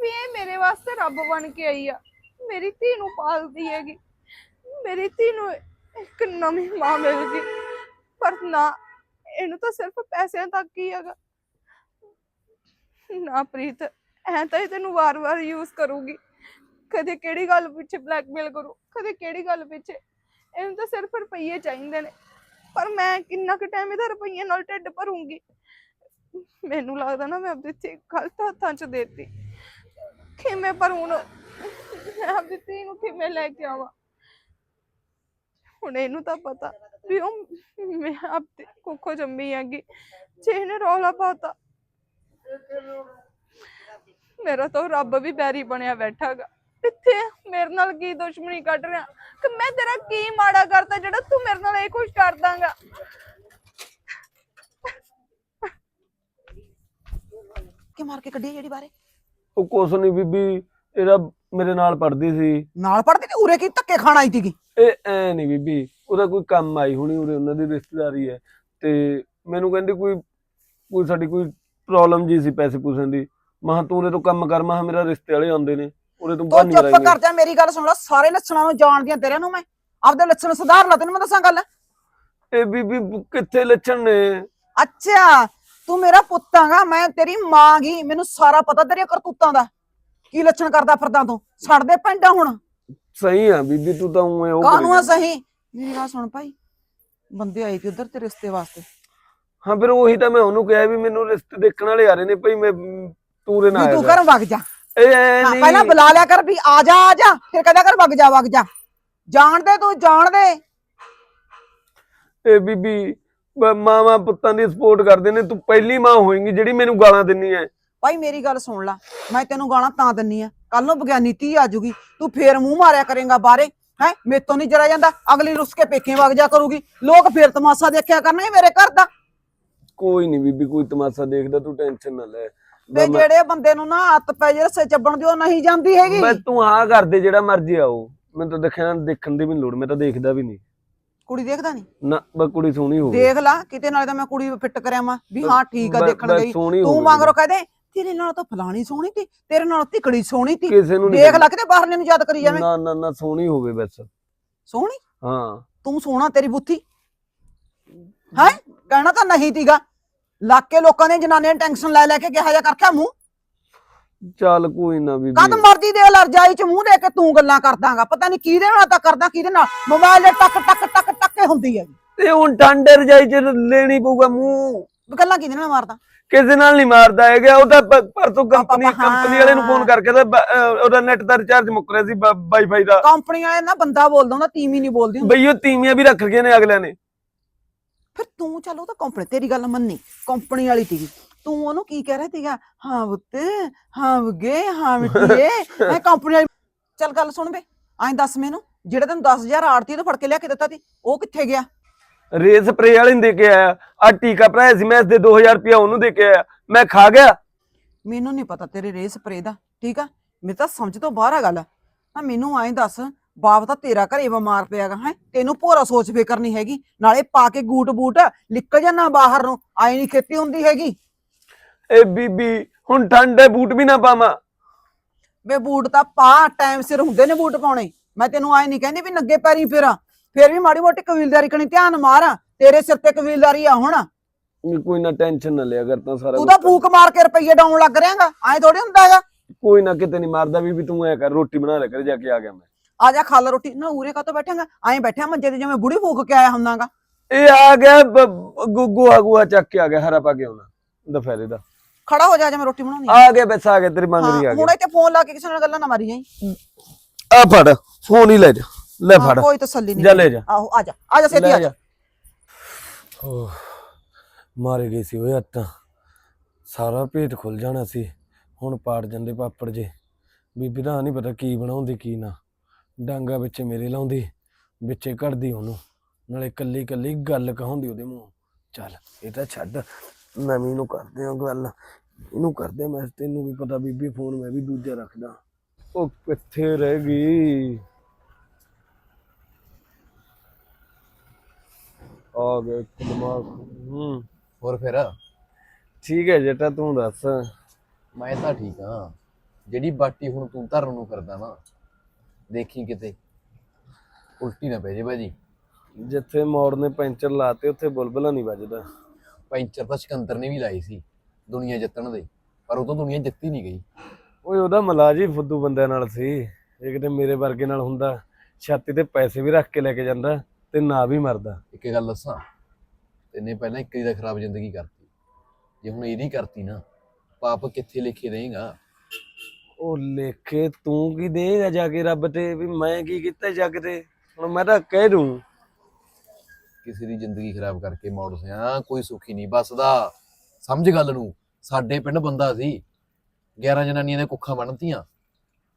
ਵੀ ਇਹ ਮੇਰੇ ਵਾਸਤੇ ਰੱਬ ਬਣ ਕੇ ਆਈ ਆ। ਮੇਰੀ ਧੀ ਨੂੰ ਪਾਲਦੀ ਹੈਗੀ। ਮੇਰੀ ਧੀ ਨੂੰ ਇੱਕ ਨਵੀਂ ਮਾਂ ਮਿਲ ਗਈ। ਪਰ ਨਾ ਇਹਨੂੰ ਤਾਂ ਸਿਰਫ ਪੈਸਿਆਂ ਤੱਕ ਹੀ ਹੈਗਾ। ਨਾ ਪ੍ਰੀਤ, ਐ ਤਾਂ ਇਹ ਤੈਨੂੰ ਵਾਰ-ਵਾਰ ਯੂਜ਼ ਕਰੂਗੀ। ਕਦੇ ਕਿਹੜੀ ਗੱਲ ਪਿੱਛੇ ਬਲੈਕਮੇਲ ਕਰੂ, ਕਦੇ ਕਿਹੜੀ ਗੱਲ ਪਿੱਛੇ। ਇਹਨੂੰ ਤਾਂ ਸਿਰਫ ਰੁਪਈਏ ਚਾਹੀਦੇ ਨੇ। ਪਰ ਮੈਂ ਕਿੰਨਾ ਕੁ ਟਾਈਮ ਇਹਦਾ ਰੁਪਈਏ ਨਾਲ ਢਿੱਡ ਭਰੂੰਗੀ। ਮੈਨੂੰ ਲੱਗਦਾ ਨਾ ਮੈਂ ਆਪਣੀ ਧੀ ਗਲਤ ਹੱਥਾਂ 'ਚ ਦੇਤੀ। ਕਿਵੇਂ ਪਰ ਹੁਣ ਮੈਂ ਆਪਣੀ ਧੀ ਨੂੰ ਕਿਵੇਂ ਲੈ ਕੇ ਆਵਾਂ। ਹੁਣ ਇਹਨੂੰ ਤਾਂ ਪਤਾ ਵੀ ਉਹ ਮੈਂ ਆਪਣੀ ਕੁੱਖੋਂ ਜੰਮੀ ਹੈਗੀ। ਜੇ ਇਹਨੇ ਰੌਲਾ ਪਾਤਾ ਮੇਰਾ ਤਾਂ ਰੱਬ ਵੀ ਬੈਰੀ ਬਣਿਆ ਬੈਠਾਗਾ। ਇੱਥੇ ਮੇਰੇ ਨਾਲ ਕੀ ਦੁਸ਼ਮਣੀ ਕੱਢ ਰਿਹਾ? ਕਿ ਮੈਂ ਤੇਰਾ ਕੀ ਮਾੜਾ ਕਰਤਾ ਜਿਹੜਾ ਤੂੰ ਮੇਰੇ ਨਾਲ ਇਹ ਕੁਝ ਕਰ ਦਾਂਗਾ? ਕਿ ਮਾਰ ਕੇ ਕੱਢੀ ਜਿਹੜੀ ਬਾਰੇ ਉਹ ਕੁਛ ਨਹੀਂ ਬੀਬੀ ਇਹਦਾ ਮੇਰੇ ਨਾਲ ਪੜਦੀ ਸੀ। ਨਾਲ ਪੜਦੀ ਤੇ ਉਰੇ ਕੀ ਧੱਕੇ ਖਾਣ ਆਈ ਸੀਗੀ? ਇਹ ਐ ਨਹੀਂ ਬੀਬੀ ਉਹਦਾ ਕੋਈ ਕੰਮ ਆਈ ਹੋਣੀ ਉਰੇ ਉਹਨਾਂ ਦੀ ਰਿਸ਼ਤੇਦਾਰੀ ਹੈ। ਤੇ ਮੈਨੂੰ ਕਹਿੰਦੀ ਕੋਈ ਕੋਈ ਸਾਡੀ ਕੋਈ ਪ੍ਰੋਬਲਮ ਜੀ ਸੀ ਪੈਸੇ ਪੂਸਿਆਂ ਦੀ। ਮਹਾ ਤੂੰ ਉਰੇ ਤੋਂ ਕੰਮ ਕਰ। ਮਹਾ ਮੇਰਾ ਰਿਸ਼ਤੇ ਵਾਲੇ ਆਉਂਦੇ ਨੇ। ਉਰੇ ਤੋਂ ਤੂੰ ਬਾਹਰ ਨਹੀਂ ਚੁੱਪ ਕਰ ਜਾ ਮੇਰੀ ਗੱਲ ਸੁਣ ਲੈ। ਸਾਰੇ ਲੱਛਣਾਂ ਨੂੰ ਜਾਣਦੀਆਂ ਤੇਰੇ ਨੂੰ ਮੈਂ। ਆਪਦੇ ਲੱਛਣ ਸੁਧਾਰ ਲੈ ਤੈਨੂੰ ਮੈਂ ਦੱਸਾਂ ਗੱਲ? ਇਹ ਬੀਬੀ ਕਿੱਥੇ ਲੱਛਣ ਨੇ? ਅੱਛਾ ਤੂੰ ਮੇਰਾ ਪੁੱਤ ਆਂਗਾ। ਮੈਂ ਤੇਰੀ ਮਾਂ ਗੀ। ਮੈਨੂੰ ਸਾਰਾ ਪਤਾ ਤੇਰੀਆਂ ਕਰਤੂਤਾਂ ਦਾ। ਕੀ ਲੱਛਣ ਕਰਦਾ ਫਿਰਦਾ ਤੂੰ? ਛੱਡ ਦੇ ਪਿੰਡਾ ਹੁਣ। ਸਹੀ ਆ ਬੀਬੀ ਤੂੰ ਤਾਂ ਉਹ ਜਾਂਦੀ। ਸਹੀ? ਮੇਰੀ ਗੱਲ ਸੁਣ ਭਾਈ। ਬੰਦੇ ਆਏ ਤੇ ਉਧਰ ਤੇ ਰਿਸ਼ਤੇ ਵਾਸਤੇ? ਹਾਂ ਫਿਰ ਉਹੀ ਤਾਂ ਮੈਂ ਉਹਨੂੰ ਕਿਹਾ ਵੀ ਮੈਨੂੰ ਰਿਸ਼ਤੇ ਦੇਖਣ ਵਾਲੇ ਆ ਰਹੇ ਨੇ ਭਈ ਮੈਂ ਮ, ਤੂੰ ਉਰੇ ਨਾ ਵੀ ਤੂੰ ਘਰੋਂ ਵਗ ਜਾ। ਇਹ ਐ ਹਾਂ, ਨਹੀਂ। ਪਹਿਲਾਂ ਬੁਲਾ ਲਿਆ ਕਰ ਵੀ ਆ ਜਾ ਆ ਜਾ ਫਿਰ ਕਹਿੰਦਾ ਕਰ ਵਗ ਜਾ ਵਗ ਜਾ। ਜਾਣ ਦੇ ਤੂੰ ਜਾਣ ਦੇ ਬੀਬੀ ਬ- ਮਾਵਾਂ ਪੁੱਤਾਂ ਦੀ ਸਪੋਰਟ ਕਰਦੇ ਨੇ ਤੂੰ ਪਹਿਲੀ ਮਾਂ ਹੋਏਂਗੀ ਜਿਹੜੀ ਮੈਨੂੰ ਗਾਲਾਂ ਦਿੰਨੀ ਐ। ਭਾਈ ਮੇਰੀ ਗੱਲ ਸੁਣ ਲੈ ਮੈਂ ਤੈਨੂੰ ਗਾਲਾਂ ਤਾਂ ਦਿੰਨੀ ਆ। ਕੱਲ ਨੂੰ ਵਿਗਿਆਨੀ ਧੀ ਆ ਜੂਗੀ ਤੂੰ ਫੇਰ ਮੂੰਹ ਮਾਰਿਆ ਕਰੇਗਾ ਬਾਹਰੇ। ਹੈ? ਮੇਤੋਂ ਨਹੀਂ ਜਰਾ ਜਾਂਦਾ। ਅਗਲੀ ਰੁੱਸ ਕੇ ਪੇਕੇ ਵਗ ਜਾ ਕਰੂਗੀ। ਲੋਕ ਫੇਰ ਤਮਾਸ਼ਾ ਦੇਖਿਆ ਕਰਨਗੇ ਮੇਰੇ ਘਰ ਦਾ। ਕੋਈ ਨਹੀਂ ਬੀਬੀ ਕੋਈ ਤਮਾਸ਼ਾ ਦੇਖਦਾ ਤੂੰ ਟੈਨਸ਼ਨ ਨਾ ਲੈ। ਤੇ ਮੈਂ- ਜਿਹੜੇ ਬੰਦੇ ਨੂੰ ਨਾ ਹੱਥ ਪੈ ਜੇ ਰਸੇ ਚੱਬਣ ਦੀ ਉਹ ਨਹੀਂ ਜਾਂਦੀ ਹੈਗੀ। ਮੈਂ ਤੂੰ ਹਾਂ ਕਰਦੇ ਜਿਹੜਾ ਮਰਜ਼ੀ ਆਓ। ਮੈਨੂੰ ਤਾਂ ਦੇਖਿਆ ਦੇਖਣ ਦੀ ਵੀ ਨੀ ਲੋੜ ਮੈਂ ਤਾਂ ਦੇਖਦਾ ਵੀ ਨਹੀਂ। ਕੁੜੀ ਦੇਖਦਾ ਨਹੀਂ ਨਾ ਬਸ ਕੁੜੀ ਸੋਹਣੀ ਹੋਵੇ ਦੇਖ ਲਾ ਕਿਤੇ ਨਾਲੇ ਤਾਂ ਮੈਂ ਕੁੜੀ ਫਿੱਟ ਕਰਿਆ ਮਾ ਵੀ ਹਾਂ ਠੀਕ ਆ ਬਸ- ਦੇਖਣ ਬਸ ਗਈ। ਸੋਹਣੀ ਤੂੰ ਹੋਵੇ ਮਗਰੋਂ ਕਹਦੇ ਤੇਰੇ ਨਾਲ ਤਾਂ ਫਲਾਣੀ ਸੋਹਣੀ ਤੀ ਤੇਰੇ ਨਾਲ ਤਿਕੜੀ ਸੋਹਣੀ ਤੀ ਕਿਸੇ ਨੂੰ ਨੀ ਦੇਖ ਲੈ ਕਿਤੇ ਬਾਹਰਲੇ ਨੂੰ ਯਾਦ ਕਰੀ ਜਾਵੇਂ। ਨਾ ਨਾ ਨਾ ਸੋਹਣੀ ਹੋਵੇ ਬਸ। ਸੋਹਣੀ? ਹਾਂ। ਤੂੰ ਸੋਹਣਾ ਤੇਰੀ ਬੁੱਥੀ। ਹੈ? ਕਹਿਣਾ ਤਾਂ ਨਹੀਂ ਤੀਗਾ ਲਾਕੇ ਲੋਕਾਂ ਨੇ ਜਨਾਨੀਆਂ ਟੈਨਸ਼ਨ ਲੈ ਲੈ ਕੇ ਕਿਹਾ ਜਾ ਕਰਖਿਆ ਮੂੰਹ। ਚੱਲ ਕੋਈ ਨਾ ਬੀਬੀ। ਕਦ ਮਰਦੀ ਦੇ ਲਰਜਾਈ ਚ ਮੂੰਹ ਦੇ ਕੇ ਤੂੰ ਗੱਲਾਂ ਕਰਦਾਗਾ। ਪਤਾ ਨਹੀਂ ਕਿਹਦੇ ਨਾਲ ਤਾਂ ਕਰਦਾ ਕਿਹਦੇ ਨਾਲ। ਮੋਬਾਈਲ ਦੇ ਟਕ ਟਕ ਟਕ ਟੱਕੇ ਹੁੰਦੀ ਹੈ ਤੇ ਹੁਣ ਠੰਡੇ ਰਜਾਈ ਚ ਲੈਣੀ ਪਊਗਾ ਮੂੰਹ। ਵੀ ਗੱਲਾਂ ਕਿਹਦੇ ਨਾਲ ਮਾਰਦਾ? ਕਿਸੇ ਨਾਲ ਨਹੀਂ ਮਾਰਦਾ ਹੈਗਾ ਉਹ ਤਾਂ ਪ- ਪਰਸੋਂ ਕੰਪਨੀ ਹਾਂ। ਕੰਪਨੀ ਵਾਲੇ ਨੂੰ ਫੋਨ ਕਰਕੇ ਤਾਂ ਬ- ਅਹ ਉਹਦਾ ਨੈਟ ਦਾ ਰਿਚਾਰਜ ਮੁੱਕ ਰਿਹਾ ਸੀ ਵਾਈਫਾਈ ਦਾ। ਕੰਪਨੀ ਵਾਲੇ ਨਾ ਬੰਦਾ ਬੋਲਦਾ ਹੁੰਦਾ ਤੀਵੀਂ ਨਹੀਂ ਬੋਲਦੀ ਹੁੰਦੀ। ਬਈ ਉਹ ਤੀਵੀਆਂ ਵੀ ਰੱਖ ਰਖੀਆਂ ਨੇ ਅਗਲਿਆਂ ਨੇ। ਫਿਰ ਤੂੰ ਚੱਲ ਉਹ ਤਾਂ ਕੰਪਨੀ ਤੇਰੀ ਗੱਲ ਮੰਨੀ ਕੰਪਨੀ ਵਾਲੀ ਸੀਗੀ। ਤੂੰ ਉਹਨੂੰ ਕੀ ਕਹਿ ਰਿਹਾ ਸੀਗਾ? ਹਾਂ ਬੁੱਤੇ ਹਾਂ ਵਗੇ ਹਾਂ ਮਿੱਟੀਏ ਮੈਂ ਕੰਪਨੀ ਵਾਲੀ ਚੱਲ ਗੱਲ ਸੁਣ ਬੇ ਐਂ ਦੱਸ ਮੈਨੂੰ ਜਿਹੜਾ ਤੈਨੂੰ 10000 ਆੜਤੀ ਤੋਂ ਫੜ ਕੇ ਲਿਆ ਕੇ ਦਿੱਤਾ ਸੀ ਉਹ ਕਿੱਥੇ ਗਿਆ? ਰੇ ਸਪਰੇ ਵਾਲੇ ਨੂੰ ਦੇ ਕੇ ਆਇਆ ਆ ਟੀਕਾ ਭਰਾਇਆ ਸੀ ਮੈਂ ਇਸ ਦੇ 2000 ਰੁਪਇਆ ਉਹਨੂੰ ਦੇ ਕੇ ਆਇਆ। ਮੈਂ ਖਾ ਗਿਆ। ਮੈਨੂੰ ਨਹੀਂ ਪਤਾ ਤੇਰੇ ਰੇ ਸਪਰੇ ਦਾ ਠੀਕ ਆ? ਮੇਰੇ ਤਾਂ ਸਮਝ ਤੋਂ ਬਾਹਰ ਆ ਗੱਲ। ਨਾ ਮੈਨੂੰ ਐਂ ਦੱਸ ਬਾਪ ਤਾਂ ਤੇਰਾ ਘਰੇ ਬਿਮਾਰ ਪਿਆਗਾ ਹੈ? ਤੈਨੂੰ ਭੋਰਾ ਸੋਚ ਫਿਕਰ ਨਹੀਂ ਹੈਗੀ? ਨਾਲੇ ਪਾ ਕੇ ਗੂਟ ਬੂਟ ਨਿਕਲ ਜਾਣਾ ਬਾਹਰ ਨੂੰ ਆਈ ਨਹੀਂ ਖੇਤੀ ਹੁੰਦੀ ਹੈਗੀ। ਏ ਬੀਬੀ ਹੁਣ ਠੰਡੇ ਬੂਟ ਵੀ ਨਾ ਪਾਵਾਂ। ਵੇ ਬੂਟ ਤਾਂ ਪਾ ਟਾਈਮ ਸਿਰ ਹੁੰਦੇ ਨੇ ਬੂਟ ਪਾਉਣੇ। ਮੈਂ ਤੈਨੂੰ ਐ ਨਹੀਂ ਕਹਿੰਦੀ ਵੀ ਨੱਗੇ ਪੈਰੀ ਫੇਰਾ। ਫੇਰ ਵੀ ਮਾੜੀ ਮੋਟੀ ਕਬੀਲਦਾਰੀ ਕਣੀ ਧਿਆਨ ਮਾਰ ਤੇਰੇ ਸਿਰ ਤੇ ਕਬੀਲਦਾਰੀ ਆ ਹੁਣ। ਕੋਈ ਨਾ ਟੈਨਸ਼ਨ ਨਾ ਲਿਆ ਕਰ ਤਾਂ ਸਾਰਾ ਤੂੰ ਕੁਛ ਤਾਂ ਫੂਕ ਮਾਰ ਕੇ ਰੁਪਈਏ ਡਾਉਣ ਲੱਗ ਰਿਹਾਗਾ ਐ ਥੋੜੀ ਹੁੰਦਾ ਹੈਗਾ। ਕੋਈ ਨਾ ਕਿਤੇ ਨਹੀਂ ਮਾਰਦਾ ਬੀਬੀ ਤੂੰ ਐ ਕਰ ਰੋਟੀ ਬਣਾ ਲੈ ਕਰ ਜਾ ਕੇ ਆ ਗਿਆ ਮੈਂ। ਆ ਜਾ ਖਾ ਲੈ ਰੋਟੀ। ਨਾ ਉਰੇ ਕਾ ਬੈਠਾਂਗਾ? ਐਂ ਬੈਠਿਆ ਮੰਜੇ ਤੇ ਜਿਵੇਂ ਬੁੜੀ ਫੂਕ ਕੇ ਆਇਆ ਹੁੰਨਾਗਾ ਇਹ ਆ ਗਿਆ ਗੁੱਗੂ ਗੂਆ ਚੱਕ ਕੇ ਆ ਗਿਆ ਹਰਾ ਪਾ ਕੇ ਆਉਣਾ ਦੁਪਹਿਰੇ ਦਾ। ਖੜਾ ਹੋ ਜਾ ਜਾ ਮੈਂ ਰੋਟੀ ਬਣਾਉਣੀ ਆ। ਆ ਗਿਆ ਬਸ ਆ ਗਿਆ ਤੇਰੀ ਮੰਗਰੀ ਆ ਹਾਂ, ਗਈ ਹੁਣ ਇੱਥੇ ਫੋਨ ਲਾ ਕੇ ਕਿਸੇ ਨਾਲ ਗੱਲਾਂ ਨਾ ਮਾਰੀ ਜਾਈ। ਆ ਫੜ ਫੋਨ ਹੀ ਲੈ ਜਾ। ਲੈ ਹਾਂ, ਫੜ। ਕੋਈ ਤਸੱਲੀ ਨਹੀਂ ਜਾ ਲੈ ਜਾ। ਆਹੋ ਆ ਜਾ ਆ ਜਾ ਛੇਤੀ ਆ ਜਾ। ਓਹ, ਮਾਰੇ ਗਏ ਸੀ ਓਏ ਅੱਤਾਂ ਸਾਰਾ ਭੇਤ ਖੁੱਲ ਜਾਣਾ ਸੀ। ਹੁਣ ਪਾੜ ਜਾਂਦੇ ਪਾਪੜ ਜੇ। ਬੀਬੀ ਦਾ ਨਹੀਂ ਪਤਾ ਕੀ ਬਣਾਉਂਦੀ ਕੀ ਨਾ। ਡਾਂਗਾ ਵਿੱਚ ਮੇਰੇ ਲਾਉਂਦੀ ਵਿੱਚੇ ਕੱਢਦੀ ਉਹਨੂੰ। ਨਾਲੇ ਕੱਲੀ ਕੱਲੀ ਗੱਲ ਕਹਾਉਂਦੀ ਉਹਦੇ ਮੂੰਹ। ਚੱਲ ਇਹ ਤਾਂ ਛੱਡ। ਨਵੀਂ ਨੂੰ ਕਰਦੇ ਆ ਗੱਲ। ਇਹਨੂੰ ਕਰਦੇ ਮੈਂ ਤੈਨੂੰ ਵੀ ਪਤਾ ਬੀਬੀ ਫੋਨ ਮੈਂ ਵੀ ਦੂਜਾ ਰੱਖਦਾ। ਉਹ ਕਿੱਥੇ ਰਹਿ ਗਈ? ਆ ਗਿਆ ਇੱਕ ਦਿਮਾਗ। ਹੂੰ। ਹੋਰ ਫਿਰ? ਠੀਕ ਹੈ ਜੱਟਾ ਤੂੰ ਦੱਸ। ਮੈਂ ਤਾਂ ਠੀਕ ਹਾਂ। ਜਿਹੜੀ ਬਾਟੀ ਹੁਣ ਤੂੰ ਧਰਨ ਨੂੰ ਕਰਦਾ ਨਾ ਦੇਖੀ ਕਿਤੇ? ਉਲਟੀ ਨਾ ਪੈ ਜੇ ਬਾਜੀ। ਜਿੱਥੇ ਮੋੜ ਨੇ ਪੈਂਚਰ ਲਾਤੇ ਉੱਥੇ ਬੁਲਬੁਲਾ ਨਹੀਂ ਵੱਜਦਾ। ਪੈਂਚਰ ਤਾਂ ਸਿਕੰਦਰ ਨੇ ਵੀ ਲਾਈ ਸੀ ਦੁਨੀਆ ਜਿੱਤਣ ਦੇ। ਪਰ ਤੋਂ ਦੁਨੀਆ ਜਿੱਤੀ ਨਹੀਂ ਗਈ। ਓਏ ਉਹਦਾ ਮਲਾਜ ਹੀ ਫੁੱਦੂ ਬੰਦਿਆਂ ਨਾਲ ਸੀ। ਇਹ ਕਿਤੇ ਮੇਰੇ ਵਰਗੇ ਨਾਲ ਹੁੰਦਾ ਛਾਤੀ ਤੇ ਪੈਸੇ ਵੀ ਰੱਖ ਕੇ ਲੈ ਕੇ ਜਾਂਦਾ। ਤੇ ਨਾ ਵੀ ਮਰਦਾ। ਇੱਕ ਗੱਲ ਦੱਸਾਂ ਤੈਨੇ ਪਹਿਲਾਂ ਇੱਕ ਦੀ ਖਰਾਬ ਜ਼ਿੰਦਗੀ ਕਰਤੀ। ਜੇ ਹੁਣ ਇਹਦੀ ਕਰਤੀ ਨਾ ਪਾਪ ਕਿੱਥੇ ਲਿਖੇ ਦੇਗਾ ਉਹ ਲੇਖੇ ਤੂੰ ਕੀ ਦੇਗਾ ਜਾ ਕੇ ਰੱਬ ਤੇ ਵੀ ਮੈਂ ਕੀ ਕੀਤਾ ਜੱਗ ਤੇ? ਹੁਣ ਮੈਂ ਤਾਂ ਕਹਿ ਦੂੰ। ਕਿਸੇ ਦੀ ਜ਼ਿੰਦਗੀ ਖਰਾਬ ਕਰਕੇ ਮੌੜ ਸਿਆ ਕੋਈ ਸੁਖੀ ਨਹੀਂ ਬਸਦਾ। ਸਮਝ ਗੱਲ ਨੂੰ ਸਾਡੇ ਪਿੰਡ ਬੰਦਾ ਸੀ 11 ਜਨਾਨੀਆਂ ਦੇ ਕੁੱਖਾਂ ਬਣਤੀਆਂ।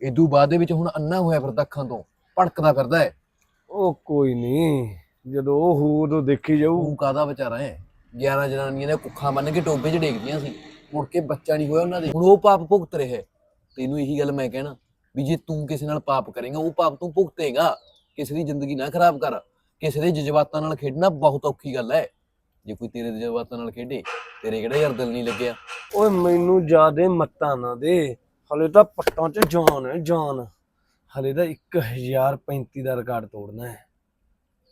ਇਦੋਂ ਬਾਅਦ ਦੇ ਵਿੱਚ ਹੁਣ ਅੰਨਾ ਹੋਇਆ ਫਿਰਦਾ ਅੱਖਾਂ ਤੋਂ ਭੜਕਦਾ ਫਿਰਦਾ ਹੈ। ਉਹ ਕੋਈ ਨਹੀਂ ਜਦੋਂ ਉਹ ਹੂ ਉਦੋਂ ਦੇਖੀ ਜਾਊ। ਤੂੰ ਕਾਦਾ ਵਿਚਾਰਾ ਹੈ 11 ਜਨਾਨੀਆਂ ਦੇ ਕੁੱਖਾਂ ਬੰਨ ਕੇ ਟੋਬੇ 'ਚ ਡੇਗਦੀਆਂ ਸੀ। ਮੁੜ ਕੇ ਬੱਚਾ ਨਹੀਂ ਹੋਇਆ ਉਹਨਾਂ ਦੇ। ਹੁਣ ਉਹ ਪਾਪ ਭੁਗਤ ਰਿਹਾ ਹੈ। ਤੈਨੂੰ ਇਹੀ ਗੱਲ ਮੈਂ ਕਹਿਣਾ ਵੀ ਜੇ ਤੂੰ ਕਿਸੇ ਨਾਲ ਪਾਪ ਕਰੇਗਾ ਉਹ ਪਾਪ ਤੂੰ ਭੁਗਤੇਗਾ। ਕਿਸੇ ਦੀ ਜ਼ਿੰਦਗੀ ਨਾ ਖਰਾਬ ਕਰ। ਕਿਸੇ ਦੇ ਜਜ਼ਬਾਤਾਂ ਨਾਲ ਖੇਡਣਾ ਬਹੁਤ ਔਖੀ ਗੱਲ ਹੈ। ਜੇ ਕੋਈ ਤੇਰੇ ਜਜ਼ਬਾਤਾਂ ਨਾਲ ਖੇਡੇ ਤੇਰੇ ਕਿਹੜਾ ਯਾਰ ਦਿਲ ਨਹੀਂ ਲੱਗਿਆ? ਓਏ ਮੈਨੂੰ ਜਿਆਦੇ ਮੱਤਾਂ ਨਾ ਦੇ। ਹਲੇ ਤਾਂ ਪੱਟਾਂ 'ਚ ਜਾਨ ਹੈ ਜਾਨ। ਹਲੇ ਤਾਂ 1035 ਦਾ ਰਿਕਾਰਡ ਤੋੜਨਾ ਹੈ।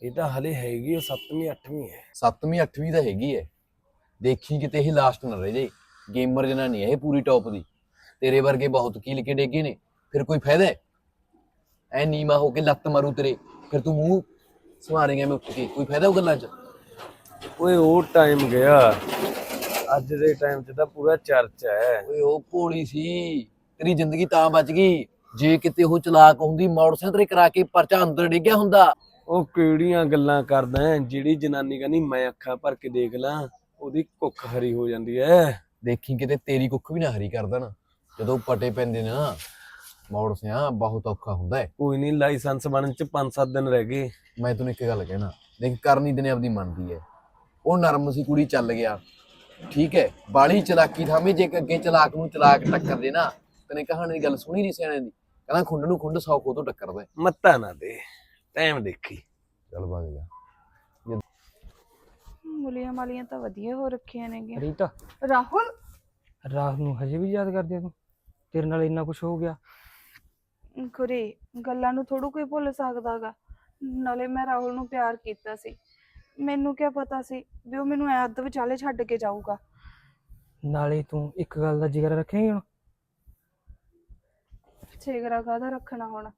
ਇਹ ਤਾਂ ਹਲੇ ਹੈਗੀ ਉਹ 7ਵੀਂ 8ਵੀਂ ਹੈ। 7ਵੀਂ 8ਵੀਂ ਤਾਂ ਹੈਗੀ ਹੈ। ਦੇਖੀ ਕਿਤੇ ਇਹ ਲਾਸਟ ਨਾ ਰਹਿ ਜੇ। ਗੇਮਰ ਜਨਾਨੀ ਹੈ ਇਹ ਪੂਰੀ ਟੌਪ ਦੀ। ਤੇਰੇ ਵਰਗੇ ਬਹੁਤ ਕੀਲ ਕੇ ਡੇਗੇ ਨੇ। ਫਿਰ ਕੋਈ ਫਾਇਦਾ ਹੈ? ਐ ਨੀਮਾ ਹੋ ਕੇ ਲੱਤ ਮਾਰੂ ਤੇਰੇ। ਫਿਰ ਤੂੰ ਮੂੰਹ ਸਮਾਰੇਂਗਾ ਮੈਂ ਉੱਠ ਕੇ। ਕੋਈ ਫਾਇਦਾ ਉਹ ਗੱਲਾਂ 'ਚ? ਓਏ ਉਹ ਟਾਈਮ ਗਿਆ। ਅੱਜ ਦੇ ਟਾਈਮ 'ਚ ਤਾਂ ਪੂਰਾ ਚਰਚਾ ਹੈ। ਓਏ ਉਹ ਭੋਲੀ ਸੀ। ਤੇਰੀ ਜ਼ਿੰਦਗੀ ਤਾਂ ਬਚ ਗਈ। ਜੇ ਕਿਤੇ ਉਹ ਚਲਾਕ ਹੁੰਦੀ ਮੋਟਰਸਾਈਕਲ ਤੇਰੇ ਕਰਾ ਕੇ ਪਰਚਾ ਅੰਦਰ ਡਿੱਗਿਆ ਹੁੰਦਾ। ਉਹ ਕਿਹੜੀਆਂ ਗੱਲਾਂ ਕਰਦਾ ਹੈਂ? ਜਿਹੜੀ ਜਨਾਨੀ ਕਹਿੰਦੀ ਮੈਂ ਅੱਖਾਂ ਭਰ ਕੇ ਦੇਖ ਲਾਂ ਉਹਦੀ ਕੁੱਖ ਹਰੀ ਹੋ ਜਾਂਦੀ ਐ ਦੇਖੀ ਕਿਤੇ ਤੇਰੀ ਕੁੱਖ ਵੀ ਨਾ ਹਰੀ ਕਰ ਦੇਣ। ਜਦੋਂ ਪਟੇ ਪੈਂਦੇ ਨੇ ਨਾ ਸਿਆ ਬਹੁਤ ਔਖਾ ਹੁੰਦਾ ਹੈ। ਕੋਈ ਨਹੀਂ ਲਾਇਸੈਂਸ ਬਣਨ ਚ 5-7 ਦਿਨ ਰਹਿ ਗਏ। ਮੈਂ ਤੈਨੂੰ ਇੱਕ ਗੱਲ ਕਹਿਣਾ ਦੇਖ ਕਰਨੀ ਦਿਨੇ ਆਪਦੀ ਮੰਨਦੀ ਹੈ। ਉਹ ਨਰਮ ਸੀ ਕੁੜੀ ਚੱਲ ਗਿਆ। ਠੀਕ ਹੈ ਬਾਲੀ ਚਲਾਕੀ ਥਾਮੀ ਜੇ ਅੱਗੇ ਚਲਾਕ ਨੂੰ ਚਲਾਕ ਟੱਕਰ ਦੇ ਨਾ ਤੈਨੇ ਕਹਾਣੀ ਦੀ ਗੱਲ ਸੁਣੀ ਨਹੀਂ ਸਿਆਣੇ ਦੀ? ਕਹਿੰਦਾ ਖੁੰਡ ਨੂੰ ਖੁੰਡ ਸੌ ਖੋ ਤੋਂ ਟੱਕਰਦਾ। ਮੱਤਾ ਨਾ ਦੇ ਟਾਈਮ ਦੇਖੀ। ਚੱਲ ਵਗ ਜਾ ਮੁਲੀਆਂ ਮਾਲੀਆਂ ਤਾਂ ਵਧੀਆ ਹੋ ਰੱਖੀਆਂ ਨੇਗੀਆਂ। ਰੀਤਾ। ਰਾਹੁਲ? ਰਾਤ ਨੂੰ ਹਜੇ ਵੀ ਯਾਦ ਕਰਦੀ ਆ ਤੂੰ? ਤੇਰੇ ਨਾਲ ਇੰਨਾ ਕੁਝ ਹੋ ਗਿਆ। ਗੁਰੇ ਗੱਲਾਂ ਨੂੰ ਥੋੜੂ ਕੋਈ ਭੁੱਲ ਸਕਦਾਗਾ ਨਾਲੇ ਮੈਂ ਰਾਹੁਲ ਨੂੰ ਪਿਆਰ ਕੀਤਾ ਸੀ। ਮੈਨੂੰ ਕੀ ਪਤਾ ਸੀ ਵੀ ਉਹ ਮੈਨੂੰ ਐ ਅੱਧ ਵਿਚਾਲੇ ਛੱਡ ਕੇ ਜਾਊਗਾ। ਨਾਲੇ ਤੂੰ ਇੱਕ ਗੱਲ ਦਾ ਜ਼ਿਕਰ ਰੱਖੇਂਗੀ ਹੁਣ? ਸਿਗਰਾ ਕਾਹਦਾ ਰੱਖਣਾ ਹੁਣ?